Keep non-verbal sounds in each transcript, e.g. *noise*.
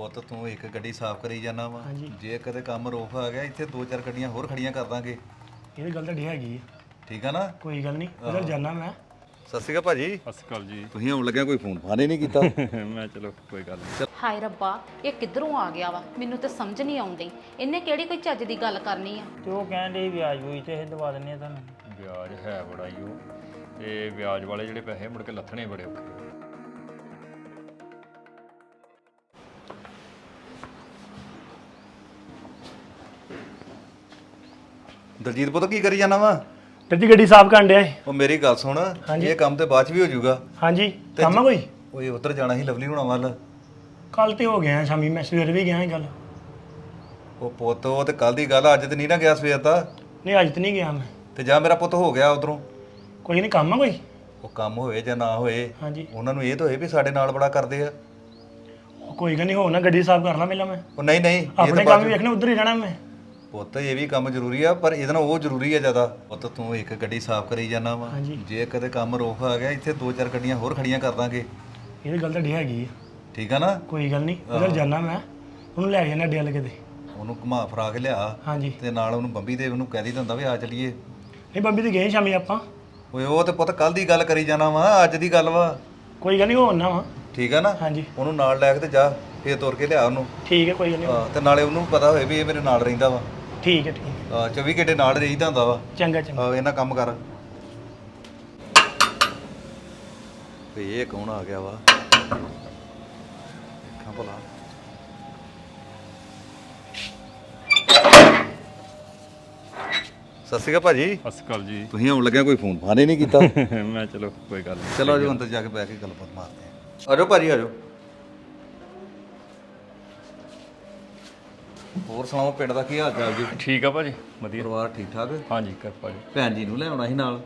ਪੁੱਤ ਤੂੰ ਇੱਕ ਗੱਡੀ ਸਾਫ਼ ਕਰੀ ਜਾਣਾ ਵਾ। ਹਾਂਜੀ। ਜੇ ਕਦੇ ਕੰਮ ਰੋਕ ਆ ਗਿਆ ਇੱਥੇ ਦੋ ਚਾਰ ਗੱਡੀਆਂ ਹੋਰ ਖੜੀਆਂ ਕਰ ਦਾਂਗੇ। ਇਹ ਤਾਂ ਗੱਲ ਤੁਹਾਡੀ ਹੈਗੀ ਹੈ ਠੀਕ ਆ ਨਾ? ਕੋਈ ਗੱਲ ਨਹੀਂ ਉਧਰ ਜਾਣਾ ਮੈਂ। ਸਤਿ ਸ਼੍ਰੀ ਅਕਾਲ ਭਾਜੀ। ਸਤਿ ਸ਼੍ਰੀ ਅਕਾਲ ਜੀ। ਤੁਸੀਂ ਆਉਣ ਲੱਗਿਆ ਕੋਈ ਫੋਨ ਫਾਨ ਨਹੀਂ ਕੀਤਾ? *laughs* ਮੈਂ ਚਲੋ ਕੋਈ ਗੱਲ ਨਹੀਂ। ਹਾਏ ਰੱਬਾ ਇਹ ਕਿੱਧਰੋਂ ਆ ਗਿਆ ਵਾ? ਮੈਨੂੰ ਤਾਂ ਸਮਝ ਨਹੀਂ ਆਉਂਦੀ। ਇਹਨੇ ਕਿਹੜੀ ਕੋਈ ਚੱਜ ਦੀ ਗੱਲ ਕਰਨੀ ਆ? ਤੇ ਉਹ ਕਹਿਣ ਦੇ ਵਿਆਜ ਬੂਜ ਤੇ ਇਹ ਦਵਾ ਦਿੰਨੇ ਆ ਤੁਹਾਨੂੰ। ਵਿਆਜ ਹੈ ਬੜਾ ਹੀ ਉਹ। ਤੇ ਵਿਆਜ ਵਾਲੇ ਜਿਹੜੇ ਪੈਸੇ ਮੁੜ ਕੇ ਲੱਥਣੇ ਬੜੇ ਔਖੇ ਦਲਜੀਤ ਪੁੱਤ ਕੀ ਕਰੀ ਜਾਣਾ ਵਾ? ਟੱਟੀ ਗੱਡੀ ਸਾਫ਼ ਕਰਨ ਡਿਆ ਏ। ਉਹ ਮੇਰੀ ਗੱਲ ਸੁਣ ਇਹ ਕੰਮ ਤੇ ਬਾਅਦ ਚ ਵੀ ਹੋ ਜਾਊਗਾ। ਹਾਂਜੀ ਕੰਮ ਆ ਕੋਈ? ਓਏ ਉਧਰ ਜਾਣਾ ਸੀ ਲਵਲੀ ਹੋਣਾ ਵੱਲ। ਕੱਲ ਤੇ ਹੋ ਗਿਆ ਸ਼ਾਮੀ ਮੈਂ ਸਵੇਰ ਵੀ ਗਿਆ ਇਹ ਗੱਲ। ਉਹ ਪੁੱਤ ਉਹ ਤੇ ਕੱਲ ਦੀ ਗੱਲ ਆ, ਅੱਜ ਤੇ ਨਹੀਂ ਨਾ ਗਿਆ ਸਵੇਰ ਦਾ। ਨਹੀਂ ਅੱਜ ਤੇ ਨਹੀਂ ਗਿਆ ਮੈਂ। ਤੇ ਜਾਂ ਮੇਰਾ ਪੁੱਤ ਹੋ ਗਿਆ ਉਧਰੋਂ। ਕੋਈ ਨਹੀਂ ਕੰਮ ਆ ਕੋਈ? ਉਹ ਕੰਮ ਹੋਏ ਜਾਂ ਨਾ ਹੋਏ ਹਾਂਜੀ। ਉਹਨਾਂ ਨੂੰ ਇਹ ਤਾਂ ਹੋਏ ਵੀ ਸਾਡੇ ਨਾਲ ਬੜਾ ਕਰਦੇ ਆ। ਉਹ ਕੋਈ ਗੱਲ ਨਹੀਂ ਹੋ ਨਾ ਗੱਡੀ ਸਾਫ਼ ਕਰ ਲਾਂ ਪਹਿਲਾਂ ਮੈਂ। ਉਹ ਨਹੀਂ ਨਹੀਂ ਇਹ ਆਪਣੇ ਤਾਂ ਕੰਮ ਬਾਅਦ ਵੀ ਵੇਖਣੇ ਉਧਰ ਹੀ ਰਹਿਣਾ ਮੈਂ। ਪੁੱਤ ਇਹ ਵੀ ਕੰਮ ਜ਼ਰੂਰੀ ਆ ਪਰ ਇਹਦੇ ਨਾਲ ਉਹ ਜ਼ਰੂਰੀ ਆ ਜ਼ਿਆਦਾ। ਪੁੱਤ ਤੂੰ ਇੱਕ ਗੱਡੀ ਸਾਫ਼ ਕਰੀ ਜਾਣਾ ਵਾ। ਹਾਂਜੀ। ਜੇ ਕਦੇ ਕੰਮ ਰੋਕ ਆ ਗਿਆ ਇੱਥੇ ਦੋ ਚਾਰ ਗੱਡੀਆਂ ਹੋਰ ਖੜੀਆਂ ਕਰ ਦਾਂਗੇ। ਇਹ ਤਾਂ ਗੱਲ ਤੁਹਾਡੀ ਹੈਗੀ ਹੈ ਠੀਕ ਆ ਨਾ? ਕੋਈ ਗੱਲ ਨਹੀਂ ਉਧਰ ਜਾਣਾ ਮੈਂ ਉਹਨੂੰ ਲੈ ਜਾਣਾ ਅੱਡੇ ਵਾਲੇ ਕਿਤੇ। ਉਹਨੂੰ ਘੁਮਾ ਫਰਾ ਕੇ ਲਿਆ ਹਾਂਜੀ। ਤੇ ਨਾਲ ਉਹਨੂੰ ਬੰਬੀ ਦੇ ਉਹਨੂੰ ਕਹਿ ਦੀ ਹੁੰਦਾ ਵੀ ਆ ਚਲੀਏ। ਨਹੀਂ ਬੰਬੀ ਤੇ ਗਏ ਸ਼ਾਮੀ ਆਪਾਂ। ਓਏ ਉਹ ਤੇ ਪੁੱਤ ਕੱਲ ਦੀ ਗੱਲ ਕਰੀ ਜਾਣਾ ਵਾ ਅੱਜ ਦੀ ਗੱਲ ਵਾ। ਕੋਈ ਗੱਲ ਨਹੀਂ ਹੋਣਾ ਵਾ। ਠੀਕ ਆ ਨਾ? ਹਾਂਜੀ। ਉਹਨੂੰ ਨਾਲ ਲੈ ਕੇ ਤੇ ਜਾ ਫੇਰ ਤੁਰ ਕੇ ਲਿਆ ਉਹਨੂੰ। ਠੀਕ ਹੈ ਕੋਈ ਗੱਲ ਨਹੀਂ। ਹਾਂ, ਤੇ ਨਾਲੇ ਉਹਨੂੰ ਪਤਾ ਹੋਏ ਵੀ ਇਹ ਮੇਰੇ ਨਾਲ ਰਹਿੰਦਾ ਵਾ। ਠੀਕ ਹੈ ਠੀਕ ਹੈ। ਹਾਂ, 24 ਘੰਟੇ ਨਾਲ ਰਹਿਦਾ ਹੁੰਦਾ ਵਾ। ਚੰਗਾ ਚੰਗਾ। ਹਾਂ, ਇਹਨਾਂ ਕੰਮ ਕਰ। ਵੀ ਇਹ ਕੌਣ ਆ ਗਿਆ ਵਾ? ਦੇਖਾਂ ਭਲਾ। ਸਤਿ ਸ਼੍ਰੀ ਅਕਾਲ ਭਾਜੀ। ਸਤਿ ਸ਼੍ਰੀ ਅਕਾਲ ਜੀ। ਤੁਸੀਂ ਆਉਣ ਲੱਗਿਆ ਕੋਈ ਫੋਨ ਫਾਨ ਨਹੀਂ ਕੀਤਾ? *laughs* ਮੈਂ ਚਲੋ ਕੋਈ ਗੱਲ ਨਹੀਂ ਚਲੋ ਆਜੋ ਅੰਦਰ ਜਾ ਕੇ ਬਹਿ ਕੇ ਗੱਲਬਾਤ ਮਾਰਦੇ ਆ। ਆਜੋ ਭਾਜੀ ਆਜੋ। ਹੋਰ ਸੁਣਾਓ ਪਿੰਡ ਦਾ ਕੀ ਹਾਲ ਚਾਲ ਜੀ? ਠੀਕ ਆ ਭਾਜੀ ਵਧੀਆ। ਪਰਿਵਾਰ ਠੀਕ ਠਾਕ? ਹਾਂਜੀ ਕਿਰਪਾ ਜੀ। ਭੈਣ ਜੀ ਨੂੰ ਲੈ ਆਉਣਾ ਸੀ ਨਾਲ?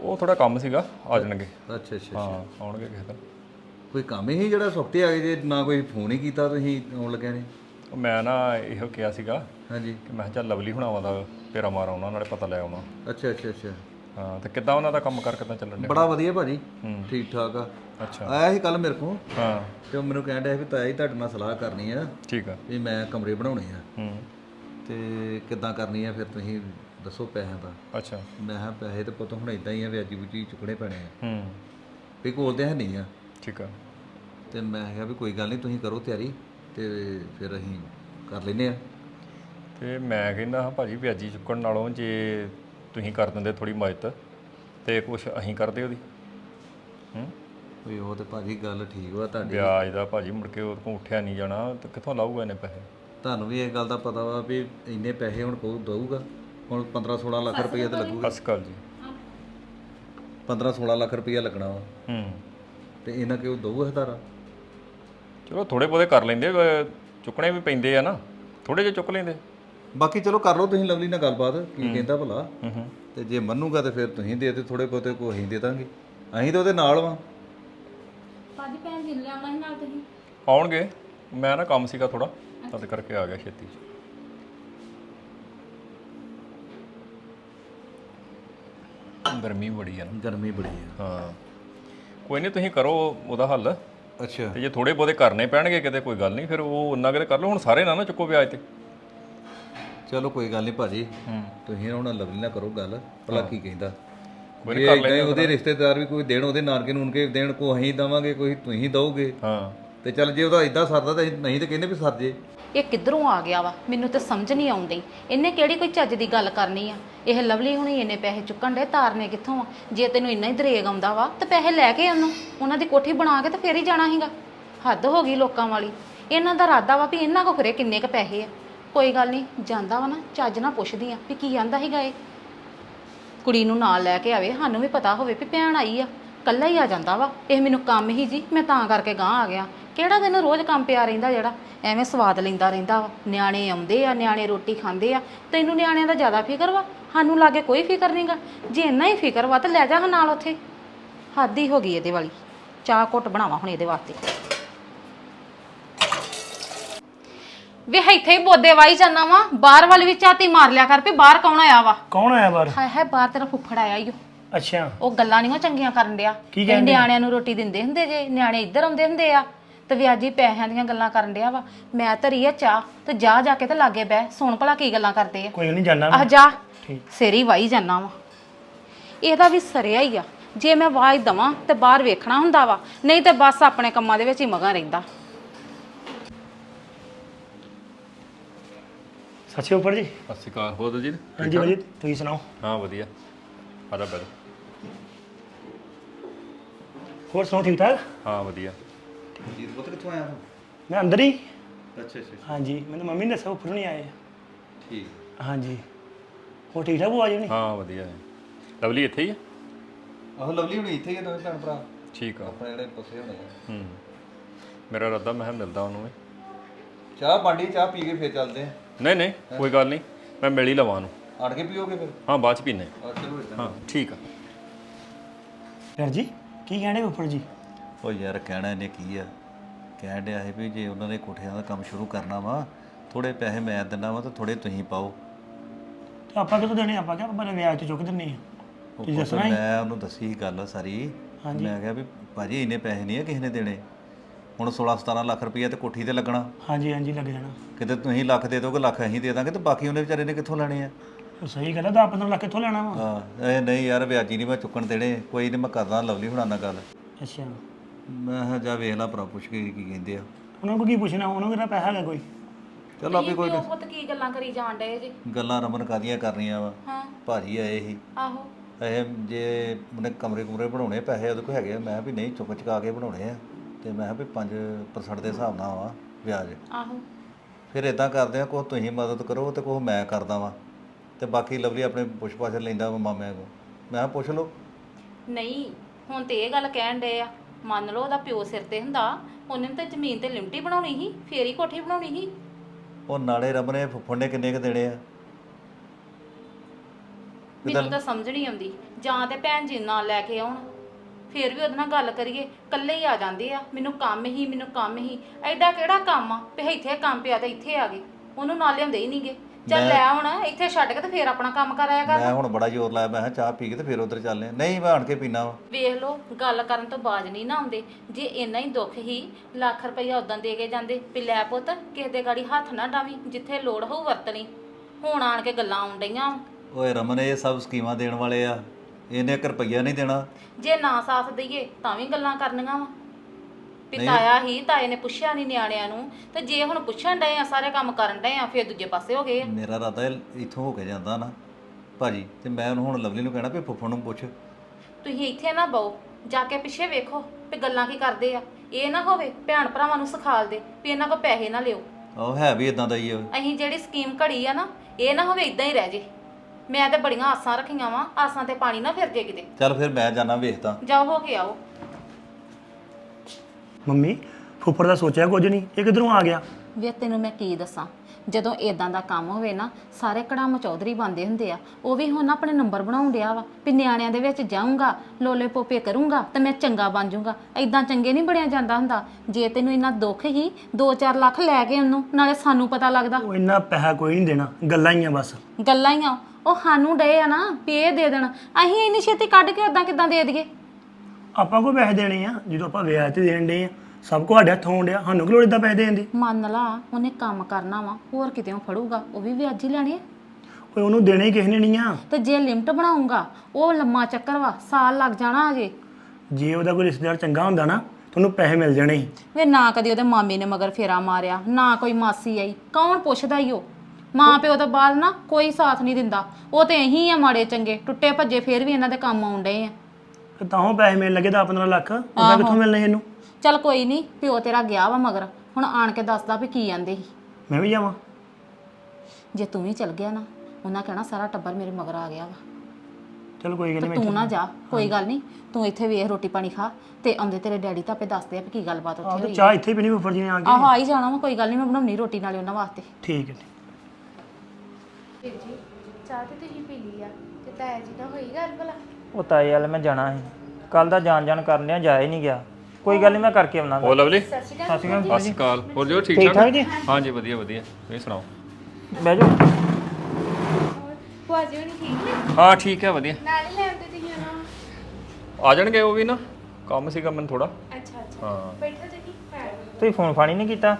ਉਹ ਥੋੜਾ ਕੰਮ ਸੀਗਾ ਆ ਜਾਣਗੇ। ਅੱਛਾ ਅੱਛਾ ਹਾਂ ਆਉਣਗੇ ਕਿਸੇ ਦਿਨ। ਕੋਈ ਕੰਮ ਹੀ ਜਿਹੜਾ ਸੁਖਤੇ ਆ ਗਏ ਜੇ ਨਾ ਕੋਈ ਫੋਨ ਹੀ ਕੀਤਾ ਤੁਸੀਂ ਆਉਣ ਲੱਗਿਆ ਨੇ? ਉਹ ਮੈਂ ਨਾ ਇਹੋ ਕਿਹਾ ਸੀਗਾ ਹਾਂਜੀ। ਕਿ ਮੈਂ ਕਿਹਾ ਚੱਲ ਲਵਲੀ ਹੁਣਾਵਾਂ ਦਾ ਤੇਰਾ ਮਾਰ ਆਉਣਾ ਨਾਲੇ ਪਤਾ ਲੈ ਆਉਣਾ। ਅੱਛਾ ਅੱਛਾ ਅੱਛਾ। ਹਾਂ ਤੇ ਕਿੱਦਾਂ ਉਹਨਾਂ ਦਾ ਕੰਮ ਕਰ ਕਿੱਦਾਂ ਚੱਲਣ ਡਿਆ? ਬੜਾ ਵਧੀਆ ਭਾਜੀ। ਠੀਕ ਠਾਕ ਆ। ਅੱਛਾ। ਆਇਆ ਸੀ ਕੱਲ ਮੇਰੇ ਕੋਲ ਹਾਂ। ਤੇ ਉਹ ਮੈਨੂੰ ਕਹਿਣ ਡਿਆ ਸੀ ਵੀ ਤਾਇਆ ਜੀ ਤੁਹਾਡੇ ਨਾਲ ਸਲਾਹ ਕਰਨੀ ਆ ਠੀਕ ਆ। ਵੀ ਮੈਂ ਕਮਰੇ ਬਣਾਉਣੇ ਆ। ਹੂੰ। ਤੇ ਕਿੱਦਾਂ ਕਰਨੀ ਆ ਫਿਰ ਤੁਸੀਂ ਦੱਸੋ ਪੈਸਿਆਂ ਦਾ। ਅੱਛਾ। ਮੈਂ ਕਿਹਾ ਪੈਸੇ ਤੇ ਪੁੱਤ ਹੁਣ ਇਦਾਂ ਹੀ ਆ ਵਿਆਜੀ ਬੁਜੀ ਚੁੱਕਣੇ ਪੈਣੇ ਆ। ਹੂੰ। ਵੀ ਕੋਲ ਤੇ ਹੈ ਨਹੀਂ ਆ। ਠੀਕ ਆ। ਤੇ ਮੈਂ ਕਿਹਾ ਵੀ ਕੋਈ ਗੱਲ ਨਹੀਂ ਤੁਸੀਂ ਕਰੋ ਤਿਆਰੀ ਤੇ ਫਿਰ ਅਸੀਂ ਕਰ ਲੈਨੇ ਆ। ਤੇ ਮੈਂ ਕਹਿੰਦਾ ਹਾਂ ਭਾਜੀ ਵਿਆਜੀ ਚੁੱਕਣ ਨਾਲੋਂ ਜੇ ਤੁਸੀਂ ਕਰ ਦਿੰਦੇ ਥੋੜੀ ਮਦਦ ਤੇ ਕੁਝ ਅਸੀਂ ਕਰਦੇ ਉਹਦੀ। ਹੂੰ। ਵੀ ਉਹ ਤੇ ਭਾਜੀ ਗੱਲ ਠੀਕ ਵਾ ਤੁਹਾਡੀ। ਵਿਆਜ ਦਾ ਭਾਜੀ ਮੁੜ ਕੇ ਉਹ ਕੋਲ ਉੱਠਿਆ ਨਹੀਂ ਜਾਣਾ ਤੇ ਕਿੱਥੋਂ ਲਾਊਗਾ ਇਹਨੇ ਪੈਸੇ? ਤੁਹਾਨੂੰ ਵੀ ਇਹ ਗੱਲ ਦਾ ਪਤਾ ਵਾ ਵੀ ਇੰਨੇ ਪੈਸੇ ਹੁਣ ਕੋਈ ਦਊਗਾ? ਹੁਣ 15 16 ਲੱਖ ਰੁਪਏ ਤੇ ਲੱਗੂਗਾ। ਅਸਕਲ ਜੀ। 15 16 ਲੱਖ ਰੁਪਏ ਲੱਗਣਾ ਵਾ। ਹੂੰ। ਤੇ ਇਹਨਾਂ ਕਿਉਂ ਦਊਗਾ ਹਜ਼ਾਰਾ ਚਲੋ ਥੋੜੇ ਬਹੁਤੇ ਕਰ ਲੈਂਦੇ ਅਹ ਚੁੱਕਣੇ ਵੀ ਪੈਂਦੇ ਆ ਨਾ। ਥੋੜੇ ਜਿਹੇ ਚੁੱਕ ਲੈਂਦੇ। ਬਾਕੀ ਚਲੋ ਕਰ ਲਓ ਤੁਸੀਂ ਲਵਲੀ ਨਾਲ ਗੱਲਬਾਤ ਕੀ ਕਹਿੰਦਾ ਭਲਾ। ਹੂੰ ਹੂੰ। ਤੇ ਜੇ ਮੰਨੂਗਾ ਤੇ ਫਿਰ ਤੁਸੀਂ ਦੇ ਦੇ ਥੋੜੇ ਬਹੁਤੇ ਕੋ ਅਸੀਂ ਦੇ ਦਾਂਗੇ। ਅਸੀਂ ਤਾਂ ਉਹਦੇ ਨਾਲ ਵਾਂ। ਲਿਆਉਣਾ ਸੀ ਨਾਲ ਤੁਸੀਂ? ਆਉਣਗੇ। ਮੈਂ ਨਾ ਕੰਮ ਸੀਗਾ ਥੋੜਾ ਤਦ ਕਰਕੇ ਆ ਗਿਆ ਛੇਤੀ। 'ਚ ਗਰਮੀ ਬੜੀ ਆ ਨਾ। ਗਰਮੀ ਬੜੀ ਆ। ਹਾਂ। ਕੋਈ ਨਹੀਂ ਤੁਸੀਂ ਕਰੋ ਉਹਦਾ ਹੱਲ। ਅੱਛਾ। ਤੇ ਜੇ ਥੋੜੇ ਬਹੁਤੇ ਕਰਨੇ ਪੈਣਗੇ ਕਿਤੇ ਕੋਈ ਗੱਲ ਨਹੀਂ ਫਿਰ ਉਹ ਉਹਨਾਂ ਕਿਤੇ ਕਰ ਲਓ। ਹੁਣ ਸਾਰੇ ਨਾ ਨਾ ਚੁੱਕੋ ਵਿਆਜ ਤੇ। ਚਲੋ ਕੋਈ ਗੱਲ ਨਹੀਂ ਭਾਜੀ। ਹੂੰ। ਤੁਸੀਂ ਹੁਣ ਲਵਲੀ ਨਾਲ ਕਰੋ ਗੱਲ। ਭਲਾ ਕੀ ਕਹਿੰਦਾ। ਕੋਈ ਜੇ ਏਦਾਂ ਹੀ ਉਹਦੇ ਰਿਸ਼ਤੇਦਾਰ ਵੀ ਕੋਈ ਦੇਣ ਉਹਦੇ ਨਾਨਕੇ ਨੂਨਕੇ ਦੇਣ ਕੋ ਅਸੀਂ ਦਵਾਂਗੇ ਕੋਈ ਤੁਸੀਂ ਦਓਗੇ। ਹਾਂ। ਤੇ ਚੱਲ ਜੇ ਉਹਦਾ ਇਦਾਂ ਸਰਦਾ ਤਾਂ ਨਹੀਂ ਤੇ ਕਹਿੰਦੇ ਵੀ ਸਰ ਜੇ ਇਹ ਕਿੱਧਰੋਂ ਆ ਗਿਆ ਵਾ? ਮੈਨੂੰ ਤਾਂ ਸਮਝ ਨਹੀਂ ਆਉਂਦੀ। ਇਹਨੇ ਕਿਹੜੀ ਕੋਈ ਚੱਜ ਦੀ ਗੱਲ ਕਰਨੀ ਆ? ਇਹ ਲਵਲੀ ਹੁਣੀ ਇੰਨੇ ਪੈਸੇ ਚੁੱਕਣ ਦੇ ਤਾਰਨੇ ਕਿੱਥੋਂ ਆ? ਜੇ ਤੈਨੂੰ ਇੰਨਾ ਹੀ ਦਰੇਗ ਆਉਂਦਾ ਵਾ ਤੇ ਪੈਸੇ ਲੈ ਕੇ ਉਹਨੂੰ ਉਹਨਾਂ ਦੀ ਕੋਠੀ ਬਣਾ ਕੇ ਤੇ ਫੇਰ ਹੀ ਜਾਣਾ ਸੀਗਾ। ਹੱਦ ਹੋ ਗਈ ਲੋਕਾਂ ਵਾਲੀ। ਇਹਨਾਂ ਦਾ ਇਰਾਦਾ ਵਾ ਵੀ ਇਹਨਾਂ ਕੋ ਖਰੇ ਕਿੰਨੇ ਕ ਪੈਸੇ ਆ। ਕੋਈ ਗੱਲ ਨਹੀਂ ਜਾਂਦਾ ਵਾ ਨਾ ਚੱਜ ਨਾਲ ਪੁੱਛਦੀ ਆ ਵੀ ਕੀ ਆਂਦਾ ਸੀਗਾ ਇਹ। ਕੁੜੀ ਨੂੰ ਨਾਲ ਲੈ ਕੇ ਆਵੇ, ਸਾਨੂੰ ਵੀ ਪਤਾ ਹੋਵੇ ਵੀ ਭੈਣ ਆਈ ਆ, ਕੱਲਾ ਹੀ ਆ ਜਾਂਦਾ ਵਾ। ਇਹ ਮੈਨੂੰ ਕੰਮ ਹੀ ਜੀ, ਮੈਂ ਤਾਂ ਕਰਕੇ ਗਾਂ ਆ ਗਿਆ। ਕਿਹੜਾ ਦਿਨ ਰੋਜ਼ ਕੰਮ ਪਿਆ ਰਹਿੰਦਾ ਜਿਹੜਾ? ਐਵੇਂ ਸਵਾਦ ਲੈਂਦਾ ਰਹਿੰਦਾ ਵਾ। ਨਿਆਣੇ ਆਉਂਦੇ ਆ, ਨਿਆਣੇ ਰੋਟੀ ਖਾਂਦੇ ਆ। ਤੈਨੂੰ ਨਿਆਣਿਆਂ ਦਾ ਜ਼ਿਆਦਾ ਫਿਕਰ ਵਾ? ਸਾਨੂੰ ਲਾਗੇ ਕੋਈ ਫਿਕਰ ਨਹੀਂਗਾ ਜੇ ਇੰਨਾ ਹੀ ਫਿਕਰ ਵਾ ਤਾਂ ਲੈ ਜਾ ਹਾਂ ਨਾਲ ਉੱਥੇ। ਹੱਦ ਹੀ ਹੋ ਗਈ ਇਹਦੇ ਵਾਲੀ। ਚਾਹ ਘੁੱਟ ਬਣਾਵਾ ਹੁਣ ਇਹਦੇ ਵਾਸਤੇ। ਵੇ ਇੱਥੇ ਹੀ ਬੋਦੇ ਵਾਈ ਜਾਂਦਾ ਵਾ ਬਾਹਰ ਵਾਲੀ ਵੀ ਝਾਤੀ ਮਾਰ ਲਿਆ ਕਰ ਵੀ ਬਾਹਰ ਕੌਣ ਆਇਆ ਵਾ? ਕੌਣ ਆਇਆ ਬਾਹਰ? ਹਾਏ ਹਾਏ ਬਾਹਰ ਤੇਰਾ ਫੁੱਫੜ ਆਇਆ ਈਓ ਅੱਛਾ। ਉਹ ਗੱਲਾਂ ਨਹੀਂ ਉਹ ਚੰਗੀਆਂ ਕਰਨ ਡਿਆ। ਕੀ ਕਹਿੰਦੇ ਨਿਆਣਿਆਂ ਨੂੰ ਰੋਟੀ ਦਿੰਦੇ ਹੁੰਦੇ ਜੇ ਨਿਆਣੇ ਇੱਧਰ ਆਉਂਦੇ ਹੁੰਦੇ ਆ। ਤੇ ਵਿਆਜੀ ਪੈਸਿਆਂ ਦੀਆਂ ਗੱਲਾਂ ਕਰਨ ਡਿਆ ਵਾ। ਮੈਂ ਧਰੀ ਆ ਚਾਹ ਤੇ ਜਾ ਜਾ ਕੇ ਤੇ ਲਾਗੇ ਬਹਿ ਸੁਣ ਭਲਾ ਕੀ ਗੱਲਾਂ ਕਰਦੇ ਆ। ਕੋਈ ਨਹੀਂ ਜਾਣਾ ਆਹ ਜਾ ਠੀਕ। ਸਿਰ ਹੀ ਵਾਈ ਜਾਨਾ ਵਾ। ਇਹਦਾ ਵੀ ਸਰਿਆ ਹੀ ਆ। ਜੇ ਮੈਂ ਆਵਾਜ਼ ਦਵਾਂ ਤੇ ਬਾਹਰ ਵੇਖਣਾ ਹੁੰਦਾ ਵਾ ਨਹੀਂ ਤੇ ਬਸ ਆਪਣੇ ਕੰਮਾਂ ਦੇ ਵਿੱਚ ਹੀ ਮਗਾ ਰਹਿੰਦਾ। ਸਤਿ ਸ਼੍ਰੀ ਅਕਾਲ ਜੀ। ਸਤਿ ਸ਼੍ਰੀ ਅਕਾਲ ਹੋਰ ਜੀ ਹਾਂਜੀ ਭਾਜੀ ਤੁਸੀਂ ਸੁਣਾਓ? ਹਾਂ ਵਧੀਆ। ਆਦਾ ਬੈਠ। ਹੋਰ ਸੁਣਾਓ ਠੀਕ ਠਾਕ? ਹਾਂ ਵਧੀਆ। ਜੀਤ ਪੁੱਤ ਕਿੱਥੋਂ ਆਇਆ ਤੂੰ? ਮੈਂ ਅੰਦਰ ਹੀ। ਅੱਛਾ ਅੱਛਾ ਹਾਂਜੀ ਮੈਨੂੰ ਮੰਮੀ ਨੇ ਦੱਸਿਆ ਉੱਪਰ ਨਹੀਂ ਆਏ। ਠੀਕ। ਹਾਂਜੀ। ਹੋਰ ਠੀਕ ਠਾਕ ਉਹ ਆ ਜੀ ਹਾਂ ਵਧੀਆ ਹੈ ਲਵਲੀ ਇੱਥੇ ਹੀ ਆ? ਆਹੋ ਲਵਲੀ ਹੁਣ ਇੱਥੇ ਹੀ ਆ ਦੋਵੇਂ ਭੈਣ ਭਰਾ। ਠੀਕ ਆ। ਆਪਣੇ ਜਿਹੜੇ ਪੁੱਸੇ ਹੋਣੇ ਆ। ਹੂੰ। ਮੇਰਾ ਰੱਦਾ ਮੈਂ ਕਿਹਾ ਮਿਲਦਾ ਉਹਨੂੰ ਵੀ। ਚਾਹ ਬਾਂਡੀ ਚਾਹ ਪੀ ਕੇ ਫੇਰ ਚੱਲਦੇ ਆ। ਨਹੀਂ ਨਹੀਂ ਕੋਈ ਗੱਲ ਨਹੀਂ। ਮੈਂ ਮਿਲ ਹੀ ਲਵਾਂ ਉਹਨੂੰ। ਆਣ ਕੇ ਪੀਓਗੇ ਫਿਰ? ਹਾਂ ਬਾਅਦ ਚ ਪੀਨੇ ਆ ਚਲੋ ਇਦਾਂ ਹਾਂ ਠੀਕ ਆ। ਡਰ ਜੀ ਕੀ ਕਹਿੰਦੇ ਉੱਪਰ ਜੀ? ਉਹ ਯਾਰ ਕਹਿਣਾ ਇਹਨੇ ਕੀ ਆ? ਕਹਿਣ ਡਿਆ ਸੀ ਵੀ ਜੇ ਉਹਨਾਂ ਨੇ ਕੋਠਿਆਂ ਦਾ ਕੰਮ ਸ਼ੁਰੂ ਕਰਨਾ ਵਾ ਥੋੜੇ ਪੈਸੇ ਮੈਂ ਦਿੰਦਾ ਵਾ ਤੇ ਥੋੜੇ ਤੁਸੀਂ ਪਾਓ। ਤੇ ਆਪਾਂ ਕਿਤੋਂ ਦੇਣੇ? ਆਪਾਂ ਕਿਹਾ ਆਪਾਂ ਵਿਆਜ ਤੇ ਚੁੱਕ ਦਿੰਨੇ ਆ। ਉਹ ਤੁਸੀਂ ਪੁੱਤ ਮੈਂ ਉਹਨੂੰ ਦੱਸੀ ਗੱਲ ਸਾਰੀ। ਮੈਂ ਕਿਹਾ ਵੀ ਭਾਜੀ ਇੰਨੇ ਪੈਸੇ ਨਹੀਂ ਆ ਕਿਸੇ ਨੇ ਦੇਣੇ। ਹੁਣ 16 17 ਲੱਖ ਰੁਪਈਆ ਤੇ ਕੋਠੀ ਤੇ ਲੱਗਣਾ। ਹਾਂਜੀ ਹਾਂਜੀ ਲੱਗ ਜਾਣਾ। ਕਿਤੇ ਤੁਸੀਂ ਲੱਖ ਦੇ ਦੋਗੇ ਲੱਖ ਅਸੀਂ ਦੇ ਦਾਂਗੇ ਤੇ ਬਾਕੀ ਉਹਨੇ ਵਿਚਾਰੇ ਨੇ ਕਿੱਥੋਂ ਲੈਣੇ ਆ? ਉਹ ਸਹੀ ਗੱਲ ਹੈ ਤਾਂ 15 ਲੱਖ ਕਿੱਥੋਂ ਲੈਣਾ ਵਾ? ਹਾਂ ਇਹ ਨਹੀਂ ਯਾਰ ਵਿਆਜੀ ਨਹੀਂ ਮੈਂ ਚੁੱਕਣ ਦੇਣੇ ਕੋਈ ਨਹੀਂ ਮੈਂ ਕਰਦਾ ਲਵਲੀ ਹੁਣਾਂ ਨਾਲ ਗੱਲ। ਅੱਛਾ। ਮੈਂ ਕਿਹਾ ਜਾ ਵੇਖ ਲਾ ਭਰਾ ਪੁੱਛ ਕੇ ਕੀ ਕਹਿੰਦੇ ਆ। ਉਹਨਾਂ ਕੋਲ ਕੀ ਪੁੱਛਣਾ ਉਹਨਾਂ ਕੋਲ ਕਿਹੜਾ ਪੈਸਾ ਹੈਗਾ ਕੋਈ? ਚਲ ਆਪੇ ਕੋਈ ਪਿਓ ਪੁੱਤ ਕੀ ਗੱਲਾਂ ਕਰੀ ਜਾਣ ਡਏ ਜੀ? ਗੱਲਾਂ ਰਮਨ ਕਾਦੀਆਂ ਕਰਨੀਆਂ ਵਾ? ਹਾਂ। ਭਾਜੀ ਆਏ ਸੀ ਆਹੋ। ਇਹ ਜੇ ਉਹਨੇ ਕਮਰੇ ਕੁਮਰੇ ਬਣਾਉਣੇ ਪੈਸੇ ਉਹਦੇ ਕੋਲ ਹੈਗੇ ਆ। ਮੈਂ ਵੀ ਨਹੀਂ ਚੁੱਕ ਚੁਕਾ ਕੇ ਬਣਾਉਣੇ ਆ। ਤੇ ਮੈਂ ਕਿਹਾ ਵੀ 5% ਦੇ ਹਿਸਾਬ ਨਾਲ ਵਾ ਵਿਆਜ। ਆਹੋ। ਫਿਰ ਇਦਾਂ ਕਰਦੇ ਆ ਕੋਈ ਤੁਸੀਂ ਮਦਦ ਕਰੋ ਤੇ ਕੋਈ ਮੈਂ ਕਰਦਾ ਵਾਂ। ਤੇ ਬਾਕੀ ਲਵਲੀ ਆਪਣੇ ਪਾਛ ਲੈਂਦਾ ਵਾ ਮਾਮਿਆਂ ਕੋ ਮੈਂ ਕਿਹਾ ਪੁੱਛ ਲਓ। ਨਹੀਂ ਹੁਣ ਤੇ ਇਹ ਗੱਲ ਕਹਿਣ ਡਏ ਆ ਮੰਨ ਲਓ ਉਹਦਾ ਪਿਓ ਸਿਰ ਤੇ ਹੁੰਦਾ ਉਹਨੇ ਤਾਂ ਜ਼ਮੀਨ ਤੇ ਲਿਮਟੀ ਬਣਾਉਣੀ ਸੀ ਫੇਰ ਹੀ ਕੋਠੀ ਬਣਾਉਣੀ ਸੀ। ਉਹ ਨਾਲੇ ਰਬ ਨੇ ਫੁੱਫੜ ਨੇ ਕਿੰਨੇ ਕ ਦੇਣੇ ਆ। ਮੈਨੂੰ ਤਾਂ ਸਮਝ ਨਹੀਂ ਆਉਂਦੀ ਜਾਂ ਤੇ ਭੈਣ ਜੀ ਨਾਲ ਲੈ ਕੇ ਆਉਣ। ਫੇਰ ਵੀ ਉਹਦੇ ਨਾਲ ਗੱਲ ਕਰੀਏ ਇਕੱਲੇ ਹੀ ਆ ਜਾਂਦੇ ਆ। ਮੈਨੂੰ ਕੰਮ ਹੀ ਮੈਨੂੰ ਕੰਮ ਹੀ। ਐਡਾ ਕਿਹੜਾ ਕੰਮ ਆ? ਵੀ ਇੱਥੇ ਕੰਮ ਪਿਆ ਤੇ ਇੱਥੇ ਆ ਗਏ। ਉਹਨੂੰ ਨਾਲ ਲਿਆਉਂਦੇ ਹੀ ਨਹੀਂਗੇ। ਚੱਲ ਲੈ ਹੁਣ ਇੱਥੇ ਛੱਡ ਕੇ ਤੇ ਫੇਰ ਆਪਣਾ ਕੰਮ ਕਰਾਇਆ ਕਰ। ਮੈਂ ਹੁਣ ਬੜਾ ਜ਼ੋਰ ਲਾਇਆ ਮੈਂ ਕਿਹਾ ਚਾਹ ਪੀ ਕੇ ਤੇ ਫਿਰ ਉਧਰ ਚੱਲਦੇ ਆ। ਨਹੀਂ ਮੈਂ ਆਣ ਕੇ ਪੀਣਾ ਵਾ। ਵੇਖ ਲਓ ਗੱਲ ਕਰਨ ਤੋਂ ਬਾਜ ਨਹੀਂ ਨਾ ਆਉਂਦੇ। ਜੇ ਇੰਨਾ ਹੀ ਦੁੱਖ ਹੀ ਲੱਖ ਰੁਪਈਆ ਉਦਾਂ ਦੇ ਕੇ ਜਾਂਦੇ ਵੀ ਲੈ ਪੁੱਤ ਕਿਸੇ ਦੇ ਗਾੜੀ ਹੱਥ ਨਾ ਡਾਵੀਂ ਜਿੱਥੇ ਲੋੜ ਹੋਊ ਵਰਤਣੀ। ਹੁਣ ਆਣ ਕੇ ਗੱਲਾਂ ਆਉਣ ਡਈਆਂ। ਓਏ ਰਮਨ ਇਹ ਸਭ ਸਕੀਮਾਂ ਦੇਣ ਵਾਲੇ ਆ। ਇਹਨੇ ਇੱਕ ਰੁਪਈਆ ਨਹੀਂ ਦੇਣਾ। ਜੇ ਨਾ ਸਾਥ ਦਈਏ ਤਾਂ ਵੀ ਗੱਲਾਂ ਕਰਨੀਆਂ ਵਾ। ਵੀ ਤਾਇਆ ਹੀ ਤਾਏ ਨੇ ਪੁੱਛਿਆ ਨਹੀਂ ਨਿਆਣਿਆਂ ਨੂੰ। ਤੇ ਜੇ ਹੁਣ ਪੁੱਛਣ ਡਏ ਆ ਸਾਰੇ ਕੰਮ ਕਰਨ ਡਏ ਆ ਫਿਰ ਦੂਜੇ ਪਾਸੇ ਹੋ ਗਏ ਆ। ਮੇਰਾ ਇਹ ਇੱਥੋਂ ਹੋ ਕੇ ਜਾਂਦਾ ਨਾ। ਭਾਜੀ ਤੇ ਮੈਂ ਉਹਨੂੰ ਹੁਣ ਲਵਲੀ ਨੂੰ ਕਹਿਣਾ ਵੀ ਫੁੱਫੜ ਨੂੰ ਪੁੱਛ। ਤੁਸੀਂ ਇੱਥੇ ਨਾ ਬਹੋ ਜਾ ਕੇ ਪਿੱਛੇ ਵੇਖੋ ਵੀ ਗੱਲਾਂ ਕੀ ਕਰਦੇ ਆ। ਇਹ ਨਾ ਹੋਵੇ ਭੈਣ ਭਰਾਵਾਂ ਨੂੰ ਸਿਖਾਲ ਦੇ ਵੀ ਇਹਨਾਂ ਕੋ ਪੈਸੇ ਨਾ ਲਿਓ। ਉਹ ਹੈ ਵੀ ਇਦਾਂ ਦਾ ਹੀ ਆ। ਅਸੀਂ ਜਿਹੜੀ ਸਕੀਮ ਘੜੀ ਆ ਨਾ ਇਹ ਨਾ ਹੋਵੇ ਇਦਾਂ ਹੀ ਰਹਿ ਜੇ। ਮੈਂ ਤੇ ਬੜੀਆਂ ਆਸਾਂ ਰੱਖੀਆਂ ਵਾ ਆਸਾਂ ਤੇ ਪਾਣੀ ਨਾ ਫਿਰ ਜੇ ਕਿਤੇ। ਚੱਲ ਫਿਰ ਮੈਂ ਜਾਣਾ ਵੇਖਦਾ ਜਾਓ ਹੋ ਕੇ ਆਓ। ਮੰਮੀ ਫੁੱਫੜ ਦਾ ਸੋਚਿਆ ਕੁਝ ਨਹੀਂ? ਇਹ ਕਿਧਰੋਂ ਆ ਗਿਆ? ਵੇ ਤੈਨੂੰ ਮੈਂ ਕੀ ਦੱਸਾਂ? ਜਦੋਂ ਇਦਾਂ ਦਾ ਕੰਮ ਹੋਵੇ ਨਾ ਸਾਰੇ ਕੜਾਮ ਚੌਧਰੀ ਬੰਦੇ ਹੁੰਦੇ ਆ। ਉਹ ਵੀ ਹੁਣ ਆਪਣੇ ਨੰਬਰ ਬਣਾਉਣ ਡਿਆ ਵਾ ਵੀ ਨਿਆਣਿਆਂ ਦੇ ਵਿੱਚ ਜਾਊਂਗਾ ਲੋਲੇ ਪੋਪੇ ਕਰੂੰਗਾ ਤੇ ਮੈਂ ਚੰਗਾ ਬਣ ਜਾਊਂਗਾ। ਐਦਾਂ ਚੰਗੇ ਨਹੀਂ ਬਣਿਆ ਜਾਂਦਾ ਹੁੰਦਾ। ਜੇ ਤੈਨੂੰ ਇੰਨਾ ਦੁੱਖ ਹੀ 2-4 ਲੱਖ ਲੈ ਕੇ ਉਹਨੂੰ ਨਾਲੇ ਸਾਨੂੰ ਪਤਾ ਲੱਗਦਾ। ਉਹ ਇੰਨਾ ਪੈਸਾ ਕੋਈ ਨਹੀਂ ਦੇਣਾ। ਗੱਲਾਂ ਹੀ ਆ ਬਸ। ਗੱਲਾਂ ਹੀ ਆ। ਉਹ ਸਾਨੂੰ ਡਏ ਆ ਨਾ ਵੀ ਇਹ ਦੇ ਦੇਣ। ਅਸੀਂ ਇੰਨੀ ਛੇਤੀ ਕੱਢ ਕੇ ਉਦਾਂ ਕਿਦਾਂ ਦੇ ਦਈਏ? ਆਪਾਂ ਕੋ ਪੈਸੇ ਦੇਣੇ ਆ ਜਦੋਂ ਆਪਾਂ ਵਿਆਜ ਤੇ ਦੇਣ ਦੇ ਆ ਸਭ ਕੋ ਸਾਡੇ ਹੱਥੋਂ ਆਉਂਦਿਆ ਸਾਨੂੰ ਕਿ ਲੋੜ ਇਦਾਂ ਪੈਸੇ ਦੇਣ ਦੀ? ਮੰਨ ਲਾ ਉਹਨੇ ਕੰਮ ਕਰਨਾ ਵਾ ਹੋਰ ਕਿਤੇੋਂ ਫੜੂਗਾ ਉਹ ਵੀ ਵਿਆਜੀ ਲੈਣੇ ਆ। ਓਏ ਉਹਨੂੰ ਦੇਣੇ ਹੀ ਕਿਸੇ ਨੇ ਨਹੀਂ ਆ। ਤੇ ਜੇ ਲਿਮਟ ਬਣਾਉਂਗਾ ਉਹ ਲੰਮਾ ਚੱਕਰ ਵਾ ਸਾਲ ਲੱਗ ਜਾਣਾ ਅਜੇ। ਜੇ ਉਹਦਾ ਕੋਈ ਰਿਸ਼ਤੇਦਾਰ ਚੰਗਾ ਹੁੰਦਾ ਨਾ ਤੁਹਾਨੂੰ ਪੈਸੇ ਮਿਲ ਜਾਣੇ। ਸੀ ਵੇ ਨਾ ਕਦੀ ਉਹਦੇ ਮਾਮੇ ਨੇ ਮਗਰ ਫੇਰਾ ਮਾਰਿਆ ਨਾ ਕੋਈ ਮਾਸੀ ਆਈ ਕੌਣ ਪੁੱਛਦਾ ਈ ਉਹ? ਮਾਂ ਪਿਓ ਤੋਂ ਬਾਅਦ ਨਾ ਕੋਈ ਸਾਥ ਨਹੀਂ ਦਿੰਦਾ। ਉਹ ਤੇ ਇਹੀ ਆ ਮਾੜੇ ਚੰਗੇ ਟੁੱਟੇ ਭੱਜੇ ਫੇਰ ਵੀ ਇਹਨਾਂ ਦੇ ਕੰਮ ਆਉਂਦੇ ਆ। ਤੇ ਤਾਂ ਉਹ ਪੈਸੇ ਮਿਲਣ ਲੱਗੇ 10 15 ਲੱਖ ਉਹਦਾ ਕਿੱਥੋਂ ਮਿਲਣੇ ਇਹਨੂੰ? ਚੱਲ ਕੋਈ ਨਹੀਂ ਪਿਓ ਤੇਰਾ ਗਿਆ ਵਾ ਮਗਰ ਹੁਣ ਆਣ ਕੇ ਦੱਸਦਾ ਵੀ ਕੀ ਆਂਦੇ ਸੀ। ਮੈਂ ਵੀ ਜਾਵਾਂ। ਜੇ ਤੂੰ ਵੀ ਚਲ ਗਿਆ ਨਾ ਉਹਨਾਂ ਕਹਿਣਾ ਸਾਰਾ ਟੱਬਰ ਮੇਰੇ ਮਗਰ ਆ ਗਿਆ ਵਾ। ਚਲ ਕੋਈ ਗੱਲ ਨਹੀਂ ਤੂੰ ਨਾ ਜਾ ਕੋਈ ਗੱਲ ਨਹੀਂ ਤੂੰ ਇੱਥੇ ਵੇਖ ਰੋਟੀ ਪਾਣੀ ਖਾ ਤੇ ਆਉਂਦੇ ਤੇਰੇ ਡੈਡੀ ਤਾਂ ਆਪੇ ਦੱਸਦੇ ਆ ਵੀ ਕੀ ਗੱਲਬਾਤ ਉੱਥੇ ਹੋਈ ਚਾਹ ਇੱਥੇ ਵੀ ਨਹੀਂ ਫੁੱਫੜ ਜੀ ਨੇ ਆ ਕੇ ਆਹੋ ਆ ਹੀ ਜਾਣਾ ਵਾ ਕੋਈ ਗੱਲ ਨਹੀਂ ਮੈਂ ਬਣਾਉਣੀ ਰੋਟੀ ਨਾਲੇ ਉਹਨਾਂ ਵਾਸਤੇ। ਠੀਕ ਹੈ ਵੀਰ ਜੀ ਚਾਹ ਤੇ ਤੁਸੀਂ ਪੀ ਲਈ ਆ ਤੇ ਤਾਇਆ ਜੀ ਨਾਲ ਹੋਈ ਗੱਲ ਭਲਾ? ਉਹ ਤਾਏ ਵਾਲ ਮੈਂ ਜਾਣਾ ਸੀ। ਕੱਲ ਦਾ ਜਾਣ ਜਾਣ ਕਰਨ ਡਿਆ ਜਾ ਹੀ ਨਹੀਂ ਗਿਆ। ਕੋਈ ਗੱਲ ਨਹੀਂ ਮੈਂ ਕਰਕੇ ਆਉਣਾ ਹੋਰ ਲਵਲੀ? ਸਤਿ ਸ਼੍ਰੀ ਸਤਿ ਸ਼੍ਰੀ ਅਕਾਲ ਸਤਿ ਸ਼੍ਰੀ ਅਕਾਲ। ਹੋਰ ਜੋ ਠੀਕ ਠੀਕ ਜੀ? ਹਾਂਜੀ ਵਧੀਆ ਵਧੀਆ। ਤੁਸੀਂ ਸੁਣਾਓ? ਬਹਿ ਜਾਓ। ਹੋਰ ਭੂਆ ਜੀ ਹੋਣੀ ਠੀਕ ਨੇ? ਹਾਂ ਠੀਕ ਹੈ ਵਧੀਆ। ਨਾਲ ਹੀ ਲੈਂਦੇ ਤੁਸੀਂ ਉਹਨਾਂ ਆ ਜਾਣਗੇ ਉਹ ਵੀ ਨਾ? ਕੰਮ ਸੀਗਾ ਮੈਨੂੰ ਥੋੜਾ ਅੱਛਾ ਅੱਛਾ। ਹਾਂ। ਬੈਠੋ ਤੁਸੀਂ ਬੈਠੋ ਤੁਸੀਂ ਫੋਨ ਫਾਣੀ ਨਹੀਂ ਕੀਤਾ?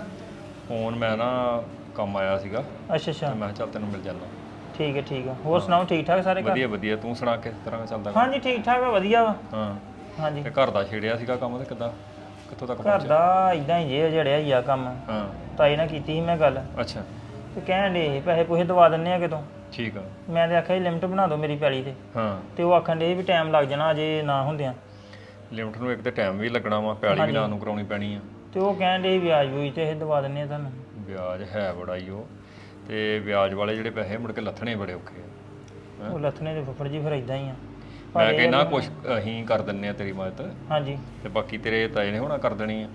ਫੋਨ ਮੈਂ ਨਾ ਕੰਮ ਆਇਆ ਸੀਗਾ। ਤੇ ਅੱਛਾ। ਅੱਛਾ ਮੈਂ ਕਿਹਾ ਚੱਲ ਤੈਨੂੰ ਮਿਲ ਜਾਣਾ ਠੀਕ ਹੈ ਠੀਕ ਹੈ। ਹੋਰ ਸੁਣਾਓ ਠੀਕ ਠਾਕ ਸਾਰੇ ਘਰ? ਵਧੀਆ ਵਧੀਆ। ਤੂੰ ਸੁਣਾ ਕਿਸ ਤਰ੍ਹਾਂ ਚੱਲਦਾ ਕੰਮ? ਹਾਂਜੀ ਠੀਕ ਠਾਕ ਆ ਵਧੀਆ ਵਾ। ਹਾਂ। ਹਾਂਜੀ। ਤੇ ਘਰ ਦਾ ਛੇੜਿਆ ਸੀਗਾ ਕੰਮ ਤੇ ਕਿੱਦਾਂ? ਕਿੱਥੋਂ ਤੱਕ ਘਰ ਪਹੁੰਚਿਆ? ਦਾ ਇਦਾਂ ਹੀ ਜੇ ਜੜਿਆ ਹੀ ਆ ਕੰਮ। ਹਾਂ। ਤਾਈ ਨਾਲ ਕੀਤੀ ਸੀ ਮੈਂ ਗੱਲ। ਅੱਛਾ। ਤੇ ਕਹਿਣ ਦੇ ਪੈਸੇ ਪੂਸੇ ਦਵਾ ਦਿੰਨੇ ਆ ਕਿਤੋਂ। ਠੀਕ ਆ। ਮੈਂ ਤੇ ਆਖਿਆ ਲਿਮਟ ਬਣਾ ਦਿਓ ਮੇਰੀ ਪੈਲੀ ਤੇ। ਹਾਂ। ਤੇ ਉਹ ਆਖਣ ਦੇ ਵੀ ਟਾਈਮ ਲੱਗ ਜਾਣਾ ਅਜੇ ਨਾ ਹੁੰਦਿਆਂ। ਲਿਮਟ ਨੂੰ ਇੱਕ ਤੇ ਟਾਈਮ ਵੀ ਲੱਗਣਾ ਵਾ ਪੈਲੀ ਵੀ ਨਾਂ ਨੂੰ ਕਰਾਉਣੀ ਪੈਣੀ ਆ। ਤੇ ਉਹ ਕਹਿਣ ਦੇ ਵਿਆਜ ਵੀ ਤੇ ਇਹ ਦਵਾ ਦਿੰਨੇ ਆ ਤੁਹਾਨੂੰ। ਵਿਆਜ ਹੈ ਬੜਾ ਹੀ ਉਹ। ਤੇ ਵਿਆਜ ਵਾਲੇ ਜਿਹੜੇ ਪੈਸੇ ਮੁੜ ਕੇ ਲੱਥਣੇ ਬੜੇ ਔਖੇ ਆ। ਉਹ ਲੱਥਣੇ ਦੇ ਫੁੱਫੜ ਜੀ ਫਿਰ ਇਦਾਂ ਹੀ ਆ। ਮੈਂ ਕਹਿੰਦਾ ਕੁਝ ਅਸੀਂ ਕਰ ਦਿੰਨੇ ਆ ਤੇਰੀ ਮਦਦ। ਹਾਂਜੀ। ਤੇ ਬਾਕੀ ਤੇਰੇ ਤਾਏ ਨੇ ਹੋਣਾ ਕਰ ਦੇਣੀ ਆ।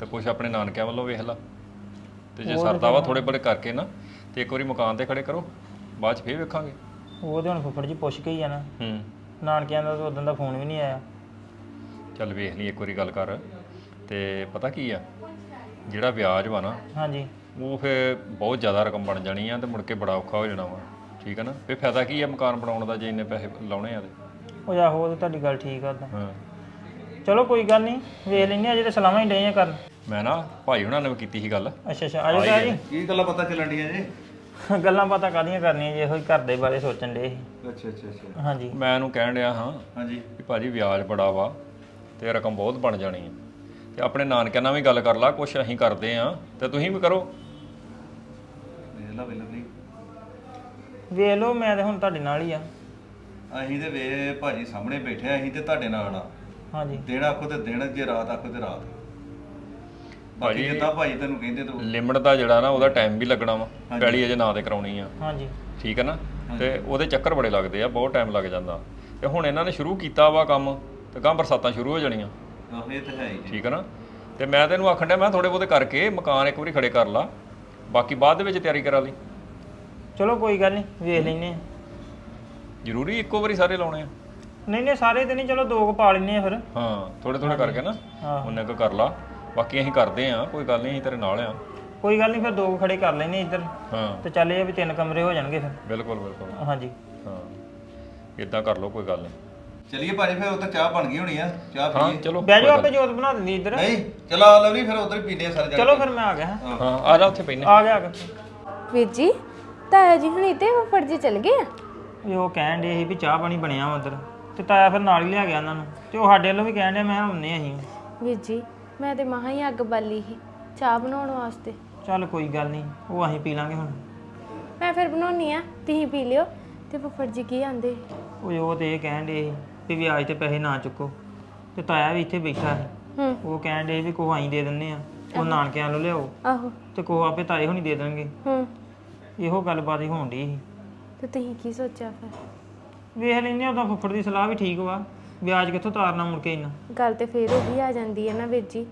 ਤੇ ਕੁਝ ਆਪਣੇ ਨਾਨਕਿਆਂ ਵੱਲੋਂ ਵੇਖ ਲਾ। ਤੇ ਜੇ ਸਰਦਾ ਵਾ ਥੋੜੇ ਬੜੇ ਕਰਕੇ ਨਾ ਤੇ ਇੱਕ ਵਾਰੀ ਮਕਾਨ ਤੇ ਖੜੇ ਕਰੋ ਬਾਅਦ ਚ ਫੇਰ ਵੇਖਾਂਗੇ। ਉਹ ਤੇ ਹੁਣ ਫੁੱਫੜ ਜੀ ਪੁੱਛ ਕੇ ਹੀ ਆ ਨਾ। ਹੂੰ। ਨਾਨਕਿਆਂ ਦਾ ਤਾਂ ਉਦੋਂ ਦਾ ਫੋਨ ਵੀ ਨਹੀਂ ਆਇਆ। ਚੱਲ ਵੇਖ ਲਈ ਇੱਕ ਵਾਰੀ ਗੱਲ ਕਰ। ਤੇ ਪਤਾ ਕੀ ਆ ਜਿਹੜਾ ਵਿਆਜ ਵਾ ਨਾ ਹਾਂਜੀ। ਉਹ ਫੇ ਬਹੁਤ ਜ਼ਿਆਦਾ ਰਕਮ ਬਣ ਜਾਣੀ ਆ ਤੇ ਮੁੜ ਕੇ ਬੜਾ ਔਖਾ ਹੋ ਜਾਣਾ ਵਾ ਠੀਕ ਆ ਨਾ? ਫੇ ਫਾਇਦਾ ਕੀ ਆ ਮਕਾਨ ਬਣਾਉਣ ਦਾ ਜੇ ਇੰਨੇ ਪੈਸੇ ਲਾਉਣੇ ਆ ਤੇ? ਉਹ ਆਹੋ ਉਹ ਤਾਂ ਤੁਹਾਡੀ ਗੱਲ ਠੀਕ ਆ ਹਾਂ। ਚਲੋ ਕੋਈ ਗੱਲ ਨਹੀਂ ਵੇਖ ਆ ਅਜੇ ਤਾਂ ਸਲਾਮਾਂ ਹੀ ਡਏ ਆ ਕਰਨ। ਮੈਂ ਨਾ ਭਾਈ ਹੁਣਾਂ ਨੇ ਵੀ ਕੀਤੀ ਸੀ ਗੱਲ। ਅੱਛਾ ਅੱਛਾ ਆਜੋ ਤਾਂ ਜੀ ਕੀ ਗੱਲਾਂ ਪਤਾ ਚੱਲਣ ਡੀਆਂ ਜੀ? *laughs* ਗੱਲਾਂ ਪਤਾ ਕਾਦੀਆਂ ਕਰਨੀਆਂ ਜੀ ਇਹੋ ਹੀ ਘਰ ਦੇ ਬਾਰੇ ਸੋਚਣ ਦੇ ਅੱਛਾ ਅੱਛਾ ਅੱਛਾ। ਹਾਂਜੀ। ਮੈਂ ਇਹਨੂੰ ਕਹਿਣ ਡਿਆ ਹਾਂ ਹਾਂਜੀ। ਵੀ ਭਾਜੀ ਵਿਆਜ ਬੜਾ ਵਾ ਤੇ ਰਕਮ ਬਹੁਤ ਬਣ ਜਾਣੀ ਹੈ ਤੇ ਆਪਣੇ ਨਾਨਕਿਆਂ ਨਾਲ ਵੀ ਗੱਲ ਕਰ ਲਾ ਕੁਛ ਅਸੀਂ ਕਰਦੇ ਆ ਤੇ ਤੁਸੀਂ ਵੀ ਕਰੋ। ਵੇਖ ਲਾ ਵੇਖ ਲਾ ਵੀ ਵੇਖ ਲਓ ਮੈਂ ਤੇ ਹੁਣ ਤੁਹਾਡੇ ਨਾਲ ਹੀ ਆ। ਅਸੀਂ ਤੇ ਵੇ ਭਾਜੀ ਸਾਹਮਣੇ ਬੈਠੇ ਆ ਅਸੀਂ ਤੇ ਤੁਹਾਡੇ ਨਾਲ ਆ। ਹਾਂਜੀ। ਦਿਨ ਆਖੋ ਤੇ ਦਿਨ ਜੇ ਰਾਤ ਆਖੋ ਤੇ ਰਾਤ। ਭਾਜੀ ਭਾਜੀ- ਜਿੱਦਾਂ ਭਾਜੀ ਤੈਨੂੰ ਕਹਿੰਦੇ ਤੂੰ। ਲਿਮਟ ਦਾ ਜਿਹੜਾ ਨਾ ਉਹਦਾ ਟਾਈਮ ਵੀ ਲੱਗਣਾ ਵਾ। ਪੈਲੀ ਅਜੇ ਨਾਂ ਤੇ ਕਰਾਉਣੀ ਆ। ਹਾਂਜੀ। ਠੀਕ ਹੈ ਨਾ? ਤੇ ਉਹਦੇ ਚੱਕਰ ਬੜੇ ਲੱਗਦੇ ਆ ਬਹੁਤ ਟਾਈਮ ਲੱਗ ਜਾਂਦਾ। ਤੇ ਹੁਣ ਇਹਨਾਂ ਨੇ ਸ਼ੁਰੂ ਕੀਤਾ ਵਾ ਕੰਮ ਤੇ ਗਾਂ ਬਰਸਾਤਾਂ ਸ਼ੁਰੂ ਹੋ ਜਾਣੀਆਂ। ਆਹੋ ਇਹ ਤਾਂ ਹੈ ਹੀ ਜੀ ਠੀਕ ਹੈ ਨਾ? ਤੇ ਮੈਂ ਤੈਨੂੰ ਆਖਣ ਡਿਆ ਮੈਂ ਥੋੜੇ ਬਹੁਤੇ ਕਰਕੇ ਮਕਾਨ ਇੱਕ ਵਾਰੀ ਖੜੇ ਕਰ ਲਾ। ਬਾਕੀ ਬਾਅਦ ਦੇ ਵਿੱਚ ਤਿਆਰੀ ਕਰਾ ਲਈ। ਚਲੋ ਕੋਈ ਗੱਲ ਨਹੀਂ ਵੇਖ ਲੈਨੇ ਆ ਜ਼ਰੂਰੀ ਇੱਕੋ ਵਾਰੀ ਸਾਰੇ ਲਾਉਣੇ ਆ। ਨਹੀਂ ਨਹੀਂ ਸਾਰੇ ਤੇ ਨਹੀਂ ਚਲੋ ਦੋ ਕੁ ਪਾ ਲੈਨੇ ਆ ਫਿਰ। ਹਾਂ ਥੋੜੇ ਥੋੜੇ ਕਰਕੇ ਨਾ। ਉਹਨੇ ਕੋ ਕਰ ਲਾ। ਬਾਕੀ ਅਸੀਂ ਕਰਦੇ ਆ ਕੋਈ ਗੱਲ ਨਹੀਂ ਅਸੀਂ ਤੇਰੇ ਨਾਲ ਆ ਕੋਈ ਗੱਲ ਨਹੀਂ ਫਿਰ ਦੋ ਕੁ ਖੜੇ ਕਰ ਲੈਨੇ ਇੱਧਰ। ਹਾਂ। ਤੇ ਚੱਲ ਇਹ ਆ ਵੀ ਤਿੰਨ ਕਮਰੇ ਹੋ ਜਾਣਗੇ ਫਿਰ। ਬਿਲਕੁਲ ਬਿਲਕੁਲ। ਹਾਂਜੀ। ਹਾਂ। ਇਦਾਂ ਕਰ ਲਓ ਕੋਈ ਗੱਲ ਨਹੀਂ। ਚਲਿਏ ਭਾਜੀ ਫਿਰ ਉੱਧਰ ਚਾਹ ਬਣ ਗਈ ਹੋਣੀ ਆ ਚਾਹ ਹਾਂ ਪੀਏ। ਚਲੋ ਬਹਿ ਜਾਓ ਆਪੇ ਜੋਤ ਬਣਾ ਦਿੰਦੀ ਇੱਧਰ। ਨਹੀਂ ਚਲੋ ਆ ਲਵਲੀ ਫਿਰ ਉੱਧਰ ਪੀਨੇ ਸਾਰੇ ਜਾ ਚਲੋ ਫਿਰ ਮੈਂ ਆ ਗਿਆ। ਹੈਂ। ਹਾਂ ਆ ਜਾ ਉੱਥੇ ਪੈਨੇ ਆ ਗਿਆ ਆ ਗਿਆ। ਵੀਰ ਜੀ ਤਾਇਆ ਜੀ ਹੁਣੀ ਤੇ ਫੁੱਫੜ ਜੀ ਚਲ ਗਏ ਆ? ਇਹ ਉਹ ਕਹਿਣ ਦੇ ਸੀ ਵੀ ਚਾਹ ਪਾਣੀ ਬਣਿਆ ਵਾ ਉਧਰ। ਤੇ ਤਾਇਆ ਫਿਰ ਨਾਲ ਹੀ ਲਿਆ ਗਿਆ ਉਹਨਾਂ ਨੂੰ। ਤੇ ਉਹ ਸਾਡੇ ਵੱਲੋਂ ਵੀ ਕਹਿਣ ਦੇ ਮੈਂ ਹੁੰਨੇ ਅਸੀਂ। ਵੀਰ ਜੀ ਮੈਂ ਤੇ ਮਹਾ ਹੀ ਅੱਗ ਬਾਲੀ ਸੀ ਚਾਹ ਬਣਾਉਣ ਵਾਸਤੇ। ਚੱਲ ਕੋਈ ਗੱਲ ਨਹੀਂ ਉਹ ਅਸੀਂ ਪੀ ਲਾਂਗੇ ਹੁਣ। ਮੈਂ ਫਿਰ ਬਣਾਉਣੀ ਆ ਤੁਸੀਂ ਪੀ ਲਿਓ। ਤੇ ਫੁੱਫੜ ਜੀ ਕੀ ਆਂਦੇ? ਉਹ ਉਹ ਤੇ ਇਹ ਕਹਿਣ ਦੇ ਵੀ ਵਿਆਜ ਤੇ ਪੈਸੇ ਨਾ ਚੁੱਕੋ। ਤੇ ਤਾਇਆ ਵੀ ਇੱਥੇ ਬੈਠਾ ਸੀ। ਹੂੰ। ਉਹ ਕਹਿਣ ਦੇ ਵੀ ਕੋਹ ਆਈ ਦੇ ਦਿੰਨੇ ਆ। ਉਹ ਨਾਨਕਿਆਂ ਨੂੰ ਲਿਆਓ। ਆਹੋ। ਤੇ ਕੋਹ ਆਪੇ ਤਾਏ ਹੁਣੀ ਦੇ ਦੇਣਗੇ। ਹੂੰ। ਇਹੋ ਗੱਲਬਾਤ ਹੀ ਹੋਣ ਦੀ ਸੀ। ਤੇ ਤੁਸੀਂ ਕੀ ਸੋਚਿਆ ਫਿਰ? ਵੇਖ ਲੈਨੇ ਉਹਦਾ ਫੁੱਫੜ ਦੀ ਸਲਾਹ ਵੀ ਠੀਕ ਵਾ। ਵਿਆਜ ਕਿੱਥੋਂ ਤਾਰਨਾ ਮੁੜ ਕੇ ਇੰਨਾ। ਗੱਲ ਤੇ ਫੇਰ ਉਹੀ ਆ ਜਾਂਦੀ ਹੈ ਨਾ ਵੀਰ ਜੀ।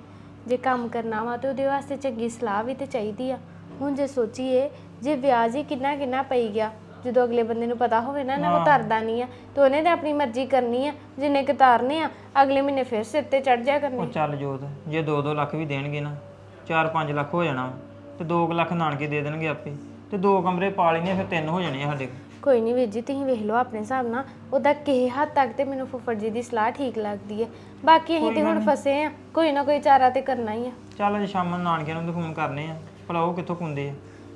ਜੇ ਕੰਮ ਕਰਨਾ ਵਾ ਤੇ ਉਹਦੇ ਵਾਸਤੇ ਚੰਗੀ ਸਲਾਹ ਵੀ ਤੇ ਚਾਹੀਦੀ ਆ। ਹੁਣ ਜੇ ਸੋਚੀਏ ਜੇ ਵਿਆਜ ਹੀ ਕਿੰਨਾ ਕਿੰਨਾ ਪਈ ਗਿਆ ਜਦੋਂ ਅਗਲੇ ਬੰਦੇ ਨੂੰ ਪਤਾ ਹੋਵੇ ਨਾ ਨਾ ਉਹ ਤਰਦਾ ਨਹੀਂ ਆ ਤੇ ਉਹਨੇ ਤੇ ਆਪਣੀ ਮਰਜ਼ੀ ਕਰਨੀ ਆ ਜਿੰਨੇ ਕੁ ਤਾਰਨੇ ਆ ਅਗਲੇ ਮਹੀਨੇ ਫਿਰ ਸਿਰ ਤੇ ਚੜ ਜਾ ਕਰਨੇ। ਉਹ ਚੱਲ ਜੋਤ ਜੇ 2-2 ਲੱਖ ਵੀ ਦੇਣਗੇ ਨਾ 4-5 ਲੱਖ ਹੋ ਜਾਣਾ ਵਾ, ਤੇ 2 ਲੱਖ ਨਾਨਕੇ ਦੇ ਦੇਣਗੇ ਆਪੇ ਤੇ ਦੋ ਕਮਰੇ ਪਾ ਲੈਣੇ ਫਿਰ ਤਿੰਨ ਹੋ ਜਾਣੇ ਆ ਸਾਡੇ ਕੋਲ। ਕੋਈ ਨਹੀਂ ਵੀਰ ਜੀ ਤੁਸੀਂ ਵੇਖ ਲਓ ਆਪਣੇ ਹਿਸਾਬ ਨਾਲ ਉਹਦਾ ਕਿਸੇ ਹੱਦ ਤੱਕ ਤੇ ਮੈਨੂੰ ਫੁੱਫੜ ਜੀ ਦੀ ਸਲਾਹ ਠੀਕ ਲੱਗਦੀ ਹੈ ਬਾਕੀ ਅਸੀਂ ਤੇ ਹੁਣ ਫਸੇ ਆ ਕੋਈ ਨਾ ਕੋਈ ਚਾਰਾ ਤੇ ਕਰਨਾ ਹੀ ਆ। ਚੱਲ ਅੱਜ ਸ਼ਾਮ ਨੂੰ ਨਾਨਕਿਆਂ ਨੂੰ ਤਾਂ ਫੋਨ ਕਰਨੇ ਆ ਭਲਾ ਉਹ ਕਿੱਥੋਂ ਕੁੰਦੇ ਆ।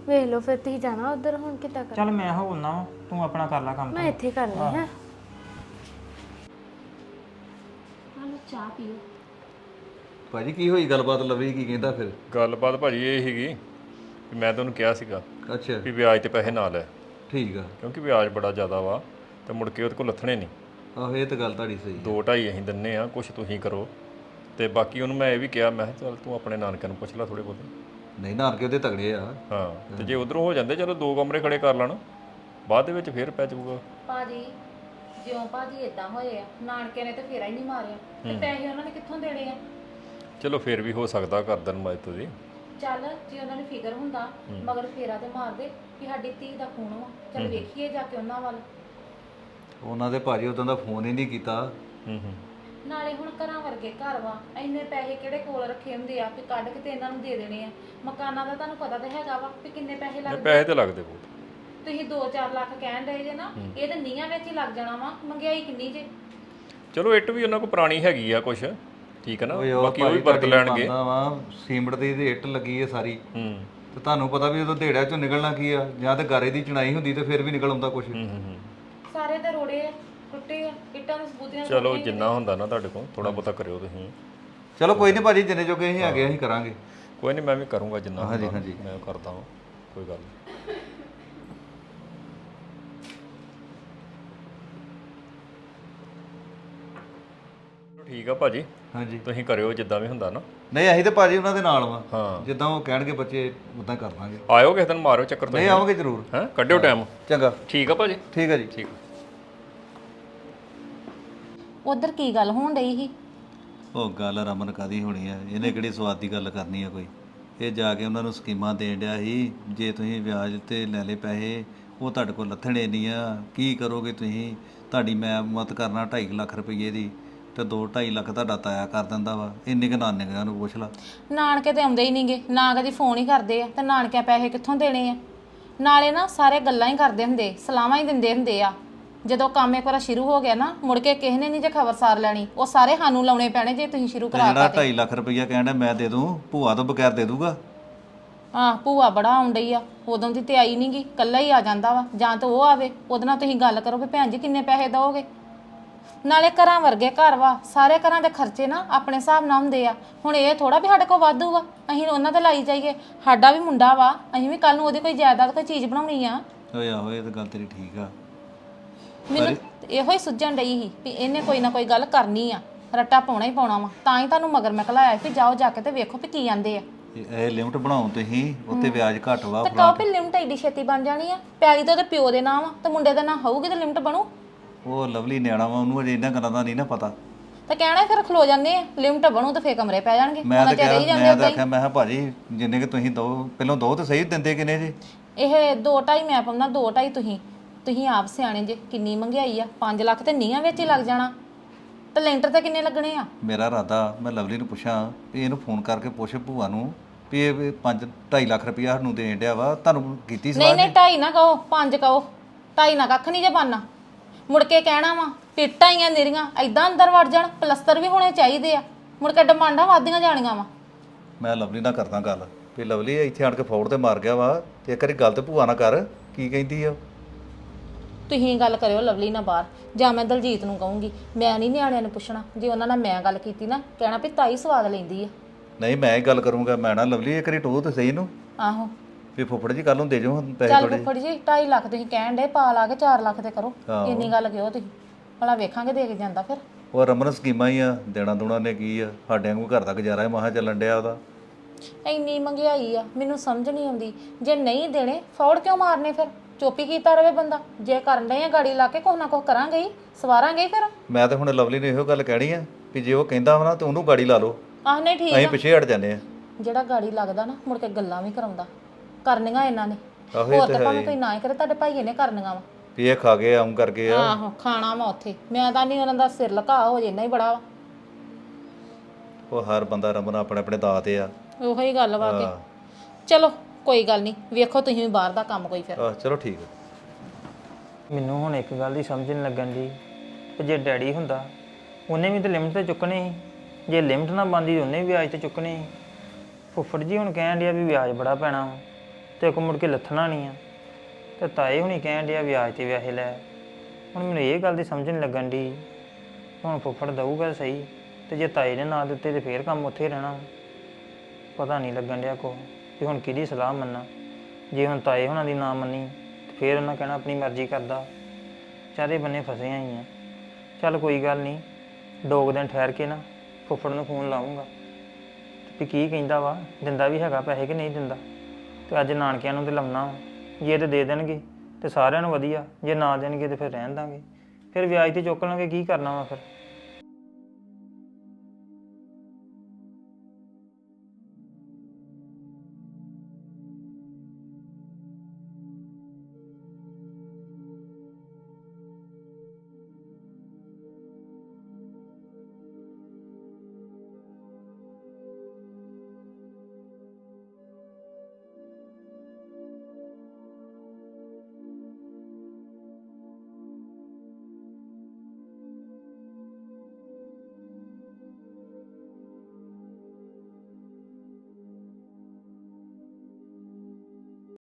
ਵੇਖ ਲਓ ਫਿਰ ਤੁਸੀਂ ਜਾਣਾ ਉਧਰ ਹੁਣ ਕਿੱਦਾਂ ਕਰ? ਚੱਲ ਮੈਂ ਹੋਣਾ ਵਾ ਤੂੰ ਆਪਣਾ ਕਰ ਲੈ ਕੰਮ ਮੈਂ ਇੱਥੇ ਕਰਨੀ ਹੈ। ਚਾਹ ਪੀਓ। ਭਾਜੀ ਕੀ ਹੋਈ? ਗੱਲਬਾਤ ਲਵਲੀ ਕੀ ਕਹਿੰਦਾ ਫਿਰ? ਗੱਲਬਾਤ ਭਾਜੀ ਇਹ ਸੀਗੀ ਵੀ ਮੈਂ ਤੁਹਾਨੂੰ ਕਿਹਾ ਸੀਗਾ ਅੱਛਾ। ਵੀ ਵਿਆਜ ਤੇ ਪੈਸੇ ਨਾ ਲੈ। ਠੀਕ ਆ। ਕਿਉਂਕਿ ਵਿਆਜ ਬੜਾ ਜ਼ਿਆਦਾ ਵਾ ਤੇ ਮੁੜ ਕੇ ਉਹਦੇ ਕੋਲ ਲੱਥਣੇ ਨਹੀਂ। ਆਹੋ ਇਹ ਤਾਂ ਗੱਲ ਤੁਹਾਡੀ ਸਹੀ ਹੈ ਦੋ ਢਾਈ ਅਸੀਂ ਦਿੰਨੇ ਆ ਕੁਝ ਤੁਸੀਂ ਕਰੋ। ਤੇ ਬਾਕੀ ਉਹਨੂੰ ਮੈਂ ਇਹ ਵੀ ਕਿਹਾ ਮੈਂ ਕਿਹਾ ਚੱਲ ਤੂੰ ਆਪਣੇ ਨਾਨਕਿਆਂ ਨੂੰ ਪੁੱਛ ਲੈ ਥੋੜੇ ਬਹੁਤੇ। ਨਹੀਂ ਨਾਨਕੇ ਉਹਦੇ ਤਗੜੇ ਆ। ਹਾਂ ਤੇ ਜੇ ਉਧਰੋਂ ਹੋ ਜਾਂਦੇ ਚਲੋ ਦੋ ਕਮਰੇ ਖੜੇ ਕਰ ਲੈਣ। ਬਾਅਦ ਦੇ ਵਿੱਚ ਫੇਰ ਪੈ ਜਾਊਗਾ। ਭਾਜੀ ਜਿਉਂ ਭਾਜੀ ਇਦਾਂ ਹੋਏ ਆ ਨਾਨਕੇ ਨੇ ਤੇ ਫੇਰਾ ਹੀ ਨਹੀਂ ਮਾਰਿਆ। ਤੇ ਪੈਸੇ ਉਹਨਾਂ ਨੇ ਕਿੱਥੋਂ ਦੇਣੇ ਆ? ਚਲੋ ਫੇਰ ਵੀ ਹੋ ਸਕਦਾ ਕਰ ਦੇਣ ਮਦਦ ਦੀ ਚੱਲ ਜੇ ਉਹਨਾਂ ਨੂੰ ਫਿਕਰ ਹੁੰਦਾ ਮਗਰ ਫੇਰਾ ਤੇ ਮਾਰ ਦੇ ਕਿ ਸਾਡੀ ਧੀ ਦਾ ਖੂਨ ਵਾ। ਚੱਲ ਵੇਖੀਏ ਜਾ ਕੇ ਉਹਨਾਂ ਵੱਲ। ਉਹਨਾਂ ਦੇ ਭਾਜੀ ਉਦੋਂ ਦਾ ਫੋਨ ਹੀ ਨਹੀਂ ਕੀਤਾ। ਹੂੰ ਹੂੰ। ਨਾਲੇ ਹੁਣ ਘਰਾਂ ਵਰਗੇ ਘਰ ਵਾ ਇੰਨੇ ਪੈਸੇ ਕਿਹੜੇ ਕੋਲ ਰੱਖੇ ਹੁੰਦੇ ਆ ਕਿ ਕੱਢ ਕੇ ਤੇ ਇਹਨਾਂ ਨੂੰ ਦੇ ਦੇਣੇ ਆ। ਮਕਾਨਾਂ ਦਾ ਤੁਹਾਨੂੰ ਪਤਾ ਤਾਂ ਹੈਗਾ ਵਾ ਕਿ ਕਿੰਨੇ ਪੈਸੇ ਲੱਗਦੇ ਪੈਸੇ ਤੇ ਲੱਗਦੇ ਬਹੁਤ। ਤੁਸੀਂ 2-4 ਲੱਖ ਕਹਿਣ ਡਏ ਜੇ ਨਾ ਇਹ ਤਾਂ ਨੀਆਂ ਵਿੱਚ ਹੀ ਲੱਗ ਜਾਣਾ ਵਾ ਮਹਿੰਗਾਈ ਕਿੰਨੀ ਜੇ। ਚਲੋ ਇੱਟ ਵੀ ਉਹਨਾਂ ਕੋਲ ਪੁਰਾਣੀ ਹੈਗੀ ਆ ਕੁਛ ਠੀਕ ਹੈ ਨਾ? ਓਏ ਉਹ ਬਾਕੀ ਉਹ ਵੀ ਭਾਈ ਵਰਤ ਤੁਹਾਡੀ ਲੈਣਗੇ ਵਾਂ, ਸੀਮਟ ਦੀ ਰੇਟ ਲੱਗੀ ਹੈ ਸਾਰੀ। ਹੂੰ। ਤੇ ਤੁਹਾਨੂੰ ਪਤਾ ਵੀ ਉਦੋਂ ਢੇੜਿਆਂ ਚੋਂ ਨਿਕਲਣਾ ਕੀ ਆ ਜਾਂ ਤੇ ਗਾਰੇ ਦੀ ਚਣਾਈ ਹੁੰਦੀ ਤੇ ਫਿਰ ਵੀ ਨਿਕਲ ਆਉਂਦਾ ਕੁਝ ਹੂੰ ਹੂੰ। ਸਾਰੇ ਤਾਂ ਰੋੜੇ ਆ। ਟੁੱਟੇ ਆ ਇੱਟਾਂ ਦੇ ਸਬੂਤੀਆਂ ਚਲੋ ਜਿੰਨਾ ਹੁੰਦਾ ਨਾ ਤੁਹਾਡੇ ਕੋਲ ਥੋੜਾ ਬਹੁਤਾ ਕਰਿਓ ਤੁਸੀਂ। ਚਲੋ ਕੋਈ ਨਹੀਂ ਭਾਜੀ ਜਿੰਨੇ ਜੋਗੇ ਅਸੀਂ ਹੈਗੇ ਅਸੀਂ ਕਰਾਂਗੇ। ਕੋਈ ਨਹੀਂ ਮੈਂ ਵੀ ਕਰੂੰਗਾ ਜਿੰਨਾ ਹਾਂਜੀ, ਹੁੰਦਾ, ਹਾਂਜੀ। ਮੈਂ ਕਰਦਾ ਹਾਂ ਕੋਈ ਗੱਲ ਨਹੀਂ। ਚਲੋ ਠੀਕ ਆ ਭਾਜੀ। ਹਾਂਜੀ। ਤੁਸੀਂ ਕਰਿਓ ਜਿੱਦਾਂ ਵੀ ਹੁੰਦਾ ਨਾ। ਨਹੀਂ ਅਸੀਂ ਤੇ ਭਾਜੀ ਉਹਨਾਂ ਦੇ ਨਾਲ ਵਾਂ। ਹਾਂ। ਜਿੱਦਾਂ ਉਹ ਕਹਿਣਗੇ ਬੱਚੇ ਉਦਾਂ ਕਰ ਦਾਂਗੇ। ਆਇਓ ਕਿਸੇ ਦਿਨ ਮਾਰਿਓ ਚੱਕਰ ਨਹੀਂ ਤੁਸੀਂ। ਆਵਾਂਗੇ ਜ਼ਰੂਰ। ਹੈ? ਕੱਢਿਓ ਟਾਈਮ ਚੰਗਾ। ਠੀਕ ਆ ਭਾਜੀ। ਠੀਕ ਹੈ ਜੀ। ਠੀਕ ਉਧਰ ਕੀ ਗੱਲ ਹੋਣ ਡਈ ਸੀ? ਉਹ ਗੱਲ ਰਮਨ ਕਾਦੀ ਹੋਣੀ ਆ? ਇਹਨੇ ਕਿਹੜੀ ਸਵਾਦ ਦੀ ਗੱਲ ਕਰਨੀ ਆ ਕੋਈ? ਇਹ ਜਾ ਕੇ ਉਹਨਾਂ ਨੂੰ ਸਕੀਮਾਂ ਦੇਣ ਡਿਆ ਸੀ ਜੇ ਤੁਸੀਂ ਵਿਆਜ ਤੇ ਲੈ ਲਏ ਪੈਸੇ ਉਹ ਤੁਹਾਡੇ ਕੋਲ ਲੱਥਣੇ ਨਹੀਂ ਆ। ਕੀ ਕਰੋਗੇ ਤੁਸੀਂ? ਤੁਹਾਡੀ ਮੈਂ ਮਤ ਕਰਨਾ 2.5 ਲੱਖ ਰੁਪਏ ਦੀ ਤੇ 2.5 ਲੱਖ ਤੁਹਾਡਾ ਤਾਇਆ ਕਰ ਦਿੰਦਾ ਵਾ। ਇੰਨੇ ਕੁ ਨਾਨਿਆਂ ਨੂੰ ਪੁੱਛ ਲਾ। ਨਾਨਕੇ ਤੇ ਆਉਂਦੇ ਹੀ ਨਹੀਂਗੇ ਨਾ ਕਦੀ ਫੋਨ ਹੀ ਕਰਦੇ ਆ ਤੇ ਨਾਨਕਿਆਂ ਪੈਸੇ ਕਿੱਥੋਂ ਦੇਣੇ ਆ? ਨਾਲੇ ਨਾ ਸਾਰੇ ਗੱਲਾਂ ਹੀ ਕਰਦੇ ਹੁੰਦੇ ਸਲਾਹਾਂ ਹੀ ਦਿੰਦੇ ਹੁੰਦੇ ਆ। ਜਦੋਂ ਕੰਮ ਇੱਕ ਵਾਰ ਸ਼ੁਰੂ ਹੋ ਗਿਆ ਨਾ ਮੁੜ ਕੇ ਕਿਸੇ ਨੇ ਨਹੀਂ ਜੇ ਖਬਰਸਾਰ ਲੈਣੀ ਉਹ ਸਾਰੇ ਸਾਨੂੰ ਲਾਉਣੇ ਪੈਣੇ ਜੇ ਤੁਸੀਂ ਸ਼ੁਰੂ ਤੇ ਕਰਾ ਜਿਹੜਾ 2.5 ਲੱਖ ਰੁਪਈਆ ਕਹਿੰਦਾ ਮੈਂ ਦੇ ਦੂੰ ਭੂਆ ਤੋਂ ਬਗੈਰ ਦੇ ਦੂਗਾ। ਹਾਂ ਭੂਆ ਬੜਾ ਆਉਂਦੀ ਆ ਉਦੋਂ ਦੀ ਤੇ ਆਈ ਨਹੀਂਗੀ ਕੱਲਾ ਹੀ ਆ ਜਾਂਦਾ ਵਾ ਜਾਂ ਤਾਂ ਉਹ ਆਵੇ ਉਹਦੇ ਨਾਲ ਤੁਸੀਂ ਗੱਲ ਕਰੋ ਵੀ ਭੈਣ ਜੀ ਕਿੰਨੇ ਪੈਸੇ ਦਓਗੇ। ਨਾਲੇ ਘਰਾਂ ਵਰਗੇ ਘਰ ਵਾ ਸਾਰੇ ਘਰਾਂ ਦੇ ਖਰਚੇ ਨਾ ਆਪਣੇ ਹਿਸਾਬ ਨਾਲ ਹੁੰਦੇ ਆ। ਹੁਣ ਇਹ ਥੋੜਾ ਵੀ ਸਾਡੇ ਕੋਲ ਵਾਧੂ ਵਾ ਅਸੀਂ ਉਹਨਾਂ ਤੇ ਲਾਈ ਜਾਈਏ ਸਾਡਾ ਵੀ ਮੁੰਡਾ ਵਾ ਅਸੀਂ ਵੀ ਕੱਲ ਨੂੰ ਉਹਦੀ ਕੋਈ ਜਾਇਦਾਦ ਕੋਈ ਚੀਜ਼ ਬਣਾਉਣੀ ਆ। ਓਏ ਆਹੋ ਇਹ ਤਾਂ ਗੱਲ ਤੇਰੀ ਠੀਕ ਆ। ਮੈਨੂੰ ਇਹੋ ਹੀ ਸੁੱਝਣ ਡਈ ਸੀ ਵੀ ਇਹਨੇ ਕੋਈ ਨਾ ਕੋਈ ਗੱਲ ਕਰਨੀ ਆ ਰੱਟਾ ਪਾਉਣਾ ਹੀ ਪਾਉਣਾ ਵਾ। ਤਾਂ ਹੀ ਤੁਹਾਨੂੰ ਮਗਰ ਮੈਂ ਘਲਾਇਆ ਸੀ ਵੀ ਜਾਓ ਜਾ ਕੇ ਤੇ ਵੇਖੋ ਵੀ ਕੀ ਆਂਦੇ ਆ। ਇਹ- ਲਿਮਟ ਬਣਾਉ ਤੁਸੀਂ ਉੱਤੇ ਵਿਆਜ ਘੱਟ ਵਾ ਤੇ ਕਹੋ ਵੀ ਲਿਮਟ ਐਡੀ ਛੇਤੀ ਬਣ ਜਾਣੀ ਆ। ਪੈਲੀ ਤਾਂ ਉਹਦੇ ਪਿਓ ਦੇ ਨਾਮ ਆ ਤੇ ਮੁੰਡੇ ਦਾ ਨਾਮ ਹੋਊਗੀ ਤੇ ਲਿਮਟ ਬਣੂ। ਉਹ ਲਵਲੀ ਨਿਆਣਾ ਵਾ ਉਹਨੂੰ ਅਜੇ ਇਹਨਾਂ ਗੱਲਾਂ ਦਾ ਨਹੀਂ ਨਾ ਪਤਾ। ਤੇ ਕਹਿਣਾ ਫਿਰ ਖਲੋ ਜਾਂਦੇ ਆ ਲਿਮਟ ਬਣੂ ਤੇ ਫੇਰ ਕਮਰੇ ਪੈ ਜਾਣਗੇ। ਮੈਂ ਤਾਂ ਕਿਹਾ ਜਾਂਦੇ ਮੈਂ ਤਾਂ ਆਖਿਆ ਮੈਂ ਕਿਹਾ ਭਾਜੀ ਜਿੰਨੇ ਕਿ ਤੁਸੀਂ ਦੋ ਪਹਿਲਾਂ ਦੋ ਤੇ ਸਹੀ ਦਿੰਦੇ ਕਿੰਨੇ ਜੀ? ਇਹ ਦੋ ਢਾਈ ਮੈਂ ਪਾਉਂਦਾ ਦੋ ਢਾਈ ਤੁਸੀਂ। ਤੁਸੀਂ ਆਪ ਸਿਆਣੇ ਜੇ ਕਿੰਨੀ ਮਹਿੰਗਾਈ ਆ? 5 ਲੱਖ ਤੇ ਨੀਆਂ ਵਿੱਚ ਹੀ ਲੱਗ ਜਾਣਾ। ਤੇ ਲੈਂਟਰ ਤੇ ਕਿੰਨੇ ਲੱਗਣੇ ਆ? ਮੇਰਾ ਇਰਾਦਾ ਮੈਂ ਲਵਲੀ ਨੂੰ ਪੁੱਛਾਂ ਵੀ ਇਹਨੂੰ ਫੋਨ ਕਰਕੇ ਪੁੱਛ ਭੂਆ ਨੂੰ ਵੀ ਇਹ 5 2.5 ਲੱਖ ਰੁਪਇਆ ਸਾਨੂੰ ਦੇਣ ਡਿਆ ਵਾ ਤੁਹਾਨੂੰ ਕੀਤੀ ਨਹੀਂ ਸਲਾਹ ਨਹੀਂ ਢਾਈ ਨਾ ਕਹੋ ਪੰਜ ਕਹੋ। ਢਾਈ ਨਾ ਕੱਖ ਨਹੀਂ ਜੇ ਬਾਨਾ ਮੁੜ ਕੇ ਕਹਿਣਾ ਵਾ ਪਿੱਟਾਂ ਹੀ ਆ ਨਿਰੀਆਂ ਐਦਾਂ ਅੰਦਰ ਵੜ ਜਾਣ ਪਲਸਤਰ ਵੀ ਹੋਣੇ ਚਾਹੀਦੇ ਆ। ਮੁੜ ਕੇ ਡਿਮਾਂਡਾਂ ਵਾਧੀਆਂ ਜਾਣੀਆਂ ਵਾ। ਮੈਂ ਲਵਲੀ ਨਾਲ ਕਰਦਾ ਗੱਲ। ਵੀ ਲਵਲੀ ਇੱਥੇ ਆਣ ਕੇ ਫੌੜ ਤੇ ਮਾਰ ਗਿਆ ਵਾ ਤੇ ਇੱਕ ਵਾਰੀ ਗੱਲ ਤੇ ਭੂਆ ਨਾਲ ਕਰ ਕੀ ਕਹਿੰਦੀ ਆ? ਤੁਸੀਂ ਗੱਲ ਕਰਿਓ ਲਵਲੀ ਨਾਲ ਬਾਹਰ ਜਾਂ ਮੈਂ ਦਲਜੀਤ ਨੂੰ ਕਹੂੰਗੀ। ਮੈਂ ਨਹੀਂ ਨਿਆਣਿਆਂ ਨੂੰ ਪੁੱਛਣਾ ਜੇ ਉਹਨਾਂ ਨਾਲ ਮੈਂ ਗੱਲ ਕੀਤੀ ਨਾ ਕਹਿਣਾ ਵੀ ਤਾਈ ਸਵਾਦ ਲੈਂਦੀ ਆ। ਨਹੀਂ ਮੈਂ ਹੀ ਗੱਲ ਕਰੂੰਗਾ ਮੈਂ ਨਾ ਲਵਲੀ ਇੱਕ ਵਾਰੀ ਟੋਹ ਤੇ ਸਹੀ ਨੂੰ। ਆਹੋ। ਵੀ ਫੁੱਫੜ ਜੀ ਕੱਲ ਨੂੰ ਦੇ ਜਾਓ ਪੈਸੇ ਚੱਲ ਥੋੜੇ ਫੁੱਫੜ ਜੀ 2.5 ਲੱਖ ਤੁਸੀਂ ਕਹਿਣ ਦੇ ਪਾ ਲਾ ਕੇ 4 ਲੱਖ ਤੇ ਕਰੋ। ਆਹੋ। ਇੰਨੀ ਗੱਲ ਕਿਉਂ ਤੁਸੀਂ? ਭਲਾ ਵੇਖਾਂਗੇ ਦੇ ਕੇ ਜਾਂਦਾ ਫਿਰ। ਉਹ ਰਮਨ ਸਕੀਮਾਂ ਹੀ ਆ ਦੇਣਾ ਦੂਣਾ ਨੇ ਕੀ ਆ ਸਾਡੇ ਵਾਂਗੂ ਘਰ ਦਾ ਗੁਜ਼ਾਰਾ ਹੈ ਮਹਾ ਚੱਲਣ ਡਿਆ ਉਹਦਾ। ਇੰਨੀ ਮਹਿੰਗਾਈ ਆ ਮੈਨੂੰ ਸਮਝ ਨਹੀਂ ਆਉਂਦੀ। ਜੇ ਨਹੀਂ ਦੇਣੇ ਫੌੜ ਕਿਉਂ ਮਾਰਨੇ ਫਿਰ? ਚੋਪੀ ਕੀਤਾ ਰਵੇ ਬੰਦਾ। ਜੇ ਕਰਨ ਡਏ ਆ ਗਾੜੀ ਲਾ ਕੇ ਕੁਛ ਨਾ ਕੁਛ ਕਰਾਂਗੇ ਹੀ ਸਵਾਰਾਂਗੇ ਹੀ ਫਿਰ। ਮੈਂ ਤਾਂ ਹੁਣ ਲਵਲੀ ਨੂੰ ਇਹੋ ਗੱਲ ਕਹਿਣੀ ਆ ਵੀ ਜੇ ਉਹ ਕਹਿੰਦਾ ਵਾ ਨਾ ਤੇ ਉਹਨੂੰ ਗਾੜੀ ਲਾ ਲਓ। ਆਹ ਨਹੀਂ ਠੀਕ ਅਸੀਂ ਆ। ਪਿੱਛੇ ਹਟ ਜਾਂਦੇ ਆ। ਜਿਹੜਾ ਗਾੜੀ ਲੱਗਦਾ ਨਾ ਮੁੜ ਕੇ ਗੱਲਾਂ ਵੀ ਕਰਾਉਂਦਾ। ਕਰਨੀਆਂ ਇਹਨਾਂ ਨੇ। ਆਹੋ ਇਹ ਹੋਰ ਤਾਂ ਤਾਂ ਭਾਵੇਂ ਹੀ। ਨਾ ਹੀ ਕਰੇ ਤੁਹਾਡੇ ਭਾਈਏ ਨੇ ਕਰਨੀਆਂ ਵਾ। ਵੀ ਇਹ ਖਾ ਗਏ ਆਉਂ ਕਰਕੇ ਆ। ਆਹੋ ਖਾਣਾ ਵਾ ਉੱਥੇ। ਮੈਂ ਤਾਂ ਨਹੀਂ ਉਹਨਾਂ ਦਾ ਸਿਰ ਲਕਾ ਹੋ ਜੇ ਇੰਨਾ ਹੀ ਬੜਾ ਵਾ। ਉਹ ਹਰ ਬੰਦਾ ਰਮਨ ਆਪਣੇ ਆਪਣੇ ਦਾਤ ਆ। ਉਹੋ ਗੱਲ ਵਾ। ਕੇ ਚਲੋ ਕੋਈ ਗੱਲ ਨਹੀਂ ਵੇਖੋ ਤੁਸੀਂ ਵੀ ਬਾਹਰ ਦਾ ਕੰਮ ਕੋਈ ਫਿਰ। ਆਹ, ਚਲੋ ਠੀਕ ਆ। ਮੈਨੂੰ ਹੁਣ ਇੱਕ ਗੱਲ ਦੀ ਸਮਝ ਨਹੀਂ ਲੱਗਣ ਦੀ ਕਿ ਜੇ ਡੈਡੀ ਹੁੰਦਾ ਉਹਨੇ ਵੀ ਤਾਂ ਲਿਮਟ ਤੇ ਚੁੱਕਣੇ ਸੀ। ਜੇ ਲਿਮਟ ਨਾ ਬੰਦੀ ਉਹਨੇ ਵੀ ਵਿਆਜ ਤੇ ਚੁੱਕਣੇ ਸੀ। ਫੁੱਫੜ ਜੀ ਹੁਣ ਕਹਿਣ ਡਿਆ ਵੀ ਵਿਆਜ ਬੜਾ ਪੈਣਾ ਵਾ ਤੇ ਕੋ ਮੁੜ ਕੇ ਲੱਥਣਾ ਨਹੀਂ ਆ। ਤੇ ਤਾਏ ਹੁਣੀ ਕਹਿਣ ਡਿਆ ਵਿਆਜ ਤੇ ਵਿਆਹੇ ਲੈ। ਹੁਣ ਮੈਨੂੰ ਇਹ ਗੱਲ ਦੀ ਸਮਝ ਨਹੀਂ ਲੱਗਣ ਦੀ ਹੁਣ ਫੁੱਫੜ ਦਊਗਾ ਸਹੀ ਤੇ ਜੇ ਤਾਏ ਨੇ ਨਾ ਦਿੱਤੇ ਤੇ ਫੇਰ ਕੰਮ ਉੱਥੇ ਹੀ ਰਹਿਣਾ ਵਾ। ਪਤਾ ਨਹੀਂ ਲੱਗਣ ਡਿਆ ਕੋ ਵੀ ਹੁਣ ਕਿਹਦੀ ਸਲਾਹ ਮੰਨਾਂ? ਜੇ ਹੁਣ ਤਾਏ ਹੁਣਾਂ ਦੀ ਨਾ ਮੰਨੀ, ਤੇ ਫੇਰ ਉਹਨਾਂ ਕਹਿਣਾ ਆਪਣੀ ਮਰਜ਼ੀ ਕਰਦਾ। ਚਾਰੇ ਬੰਨੇ ਫਸੇ ਆਈ ਆ। ਚੱਲ ਕੋਈ ਗੱਲ ਨਹੀਂ, ਦੋ ਕੁ ਦਿਨ ਠਹਿਰ ਕੇ ਨਾ ਫੁੱਫੜ ਨੂੰ ਫੋਨ ਲਾਉਂਗਾ ਵੀ ਕੀ ਕਹਿੰਦਾ ਵਾ? ਦਿੰਦਾ ਵੀ ਹੈਗਾ ਪੈਸੇ ਕਿ ਨਹੀਂ ਦਿੰਦਾ? ਤੇ ਅੱਜ ਨਾਨਕਿਆਂ ਨੂੰ ਤੇ ਲਾਉਣਾ ਵਾ। ਜੇ ਤੇ ਦੇ ਦੇਣਗੇ, ਤੇ ਸਾਰਿਆਂ ਨੂੰ ਵਧੀਆ। ਜੇ ਨਾ ਦੇਣਗੇ ਤੇ ਫਿਰ ਰਹਿਣ ਦਾਂਗੇ। ਫਿਰ ਵਿਆਜ ਤੇ ਚੁੱਕ ਲਾਂਗੇ, ਕੀ ਕਰਨਾ ਵਾ ਫਿਰ?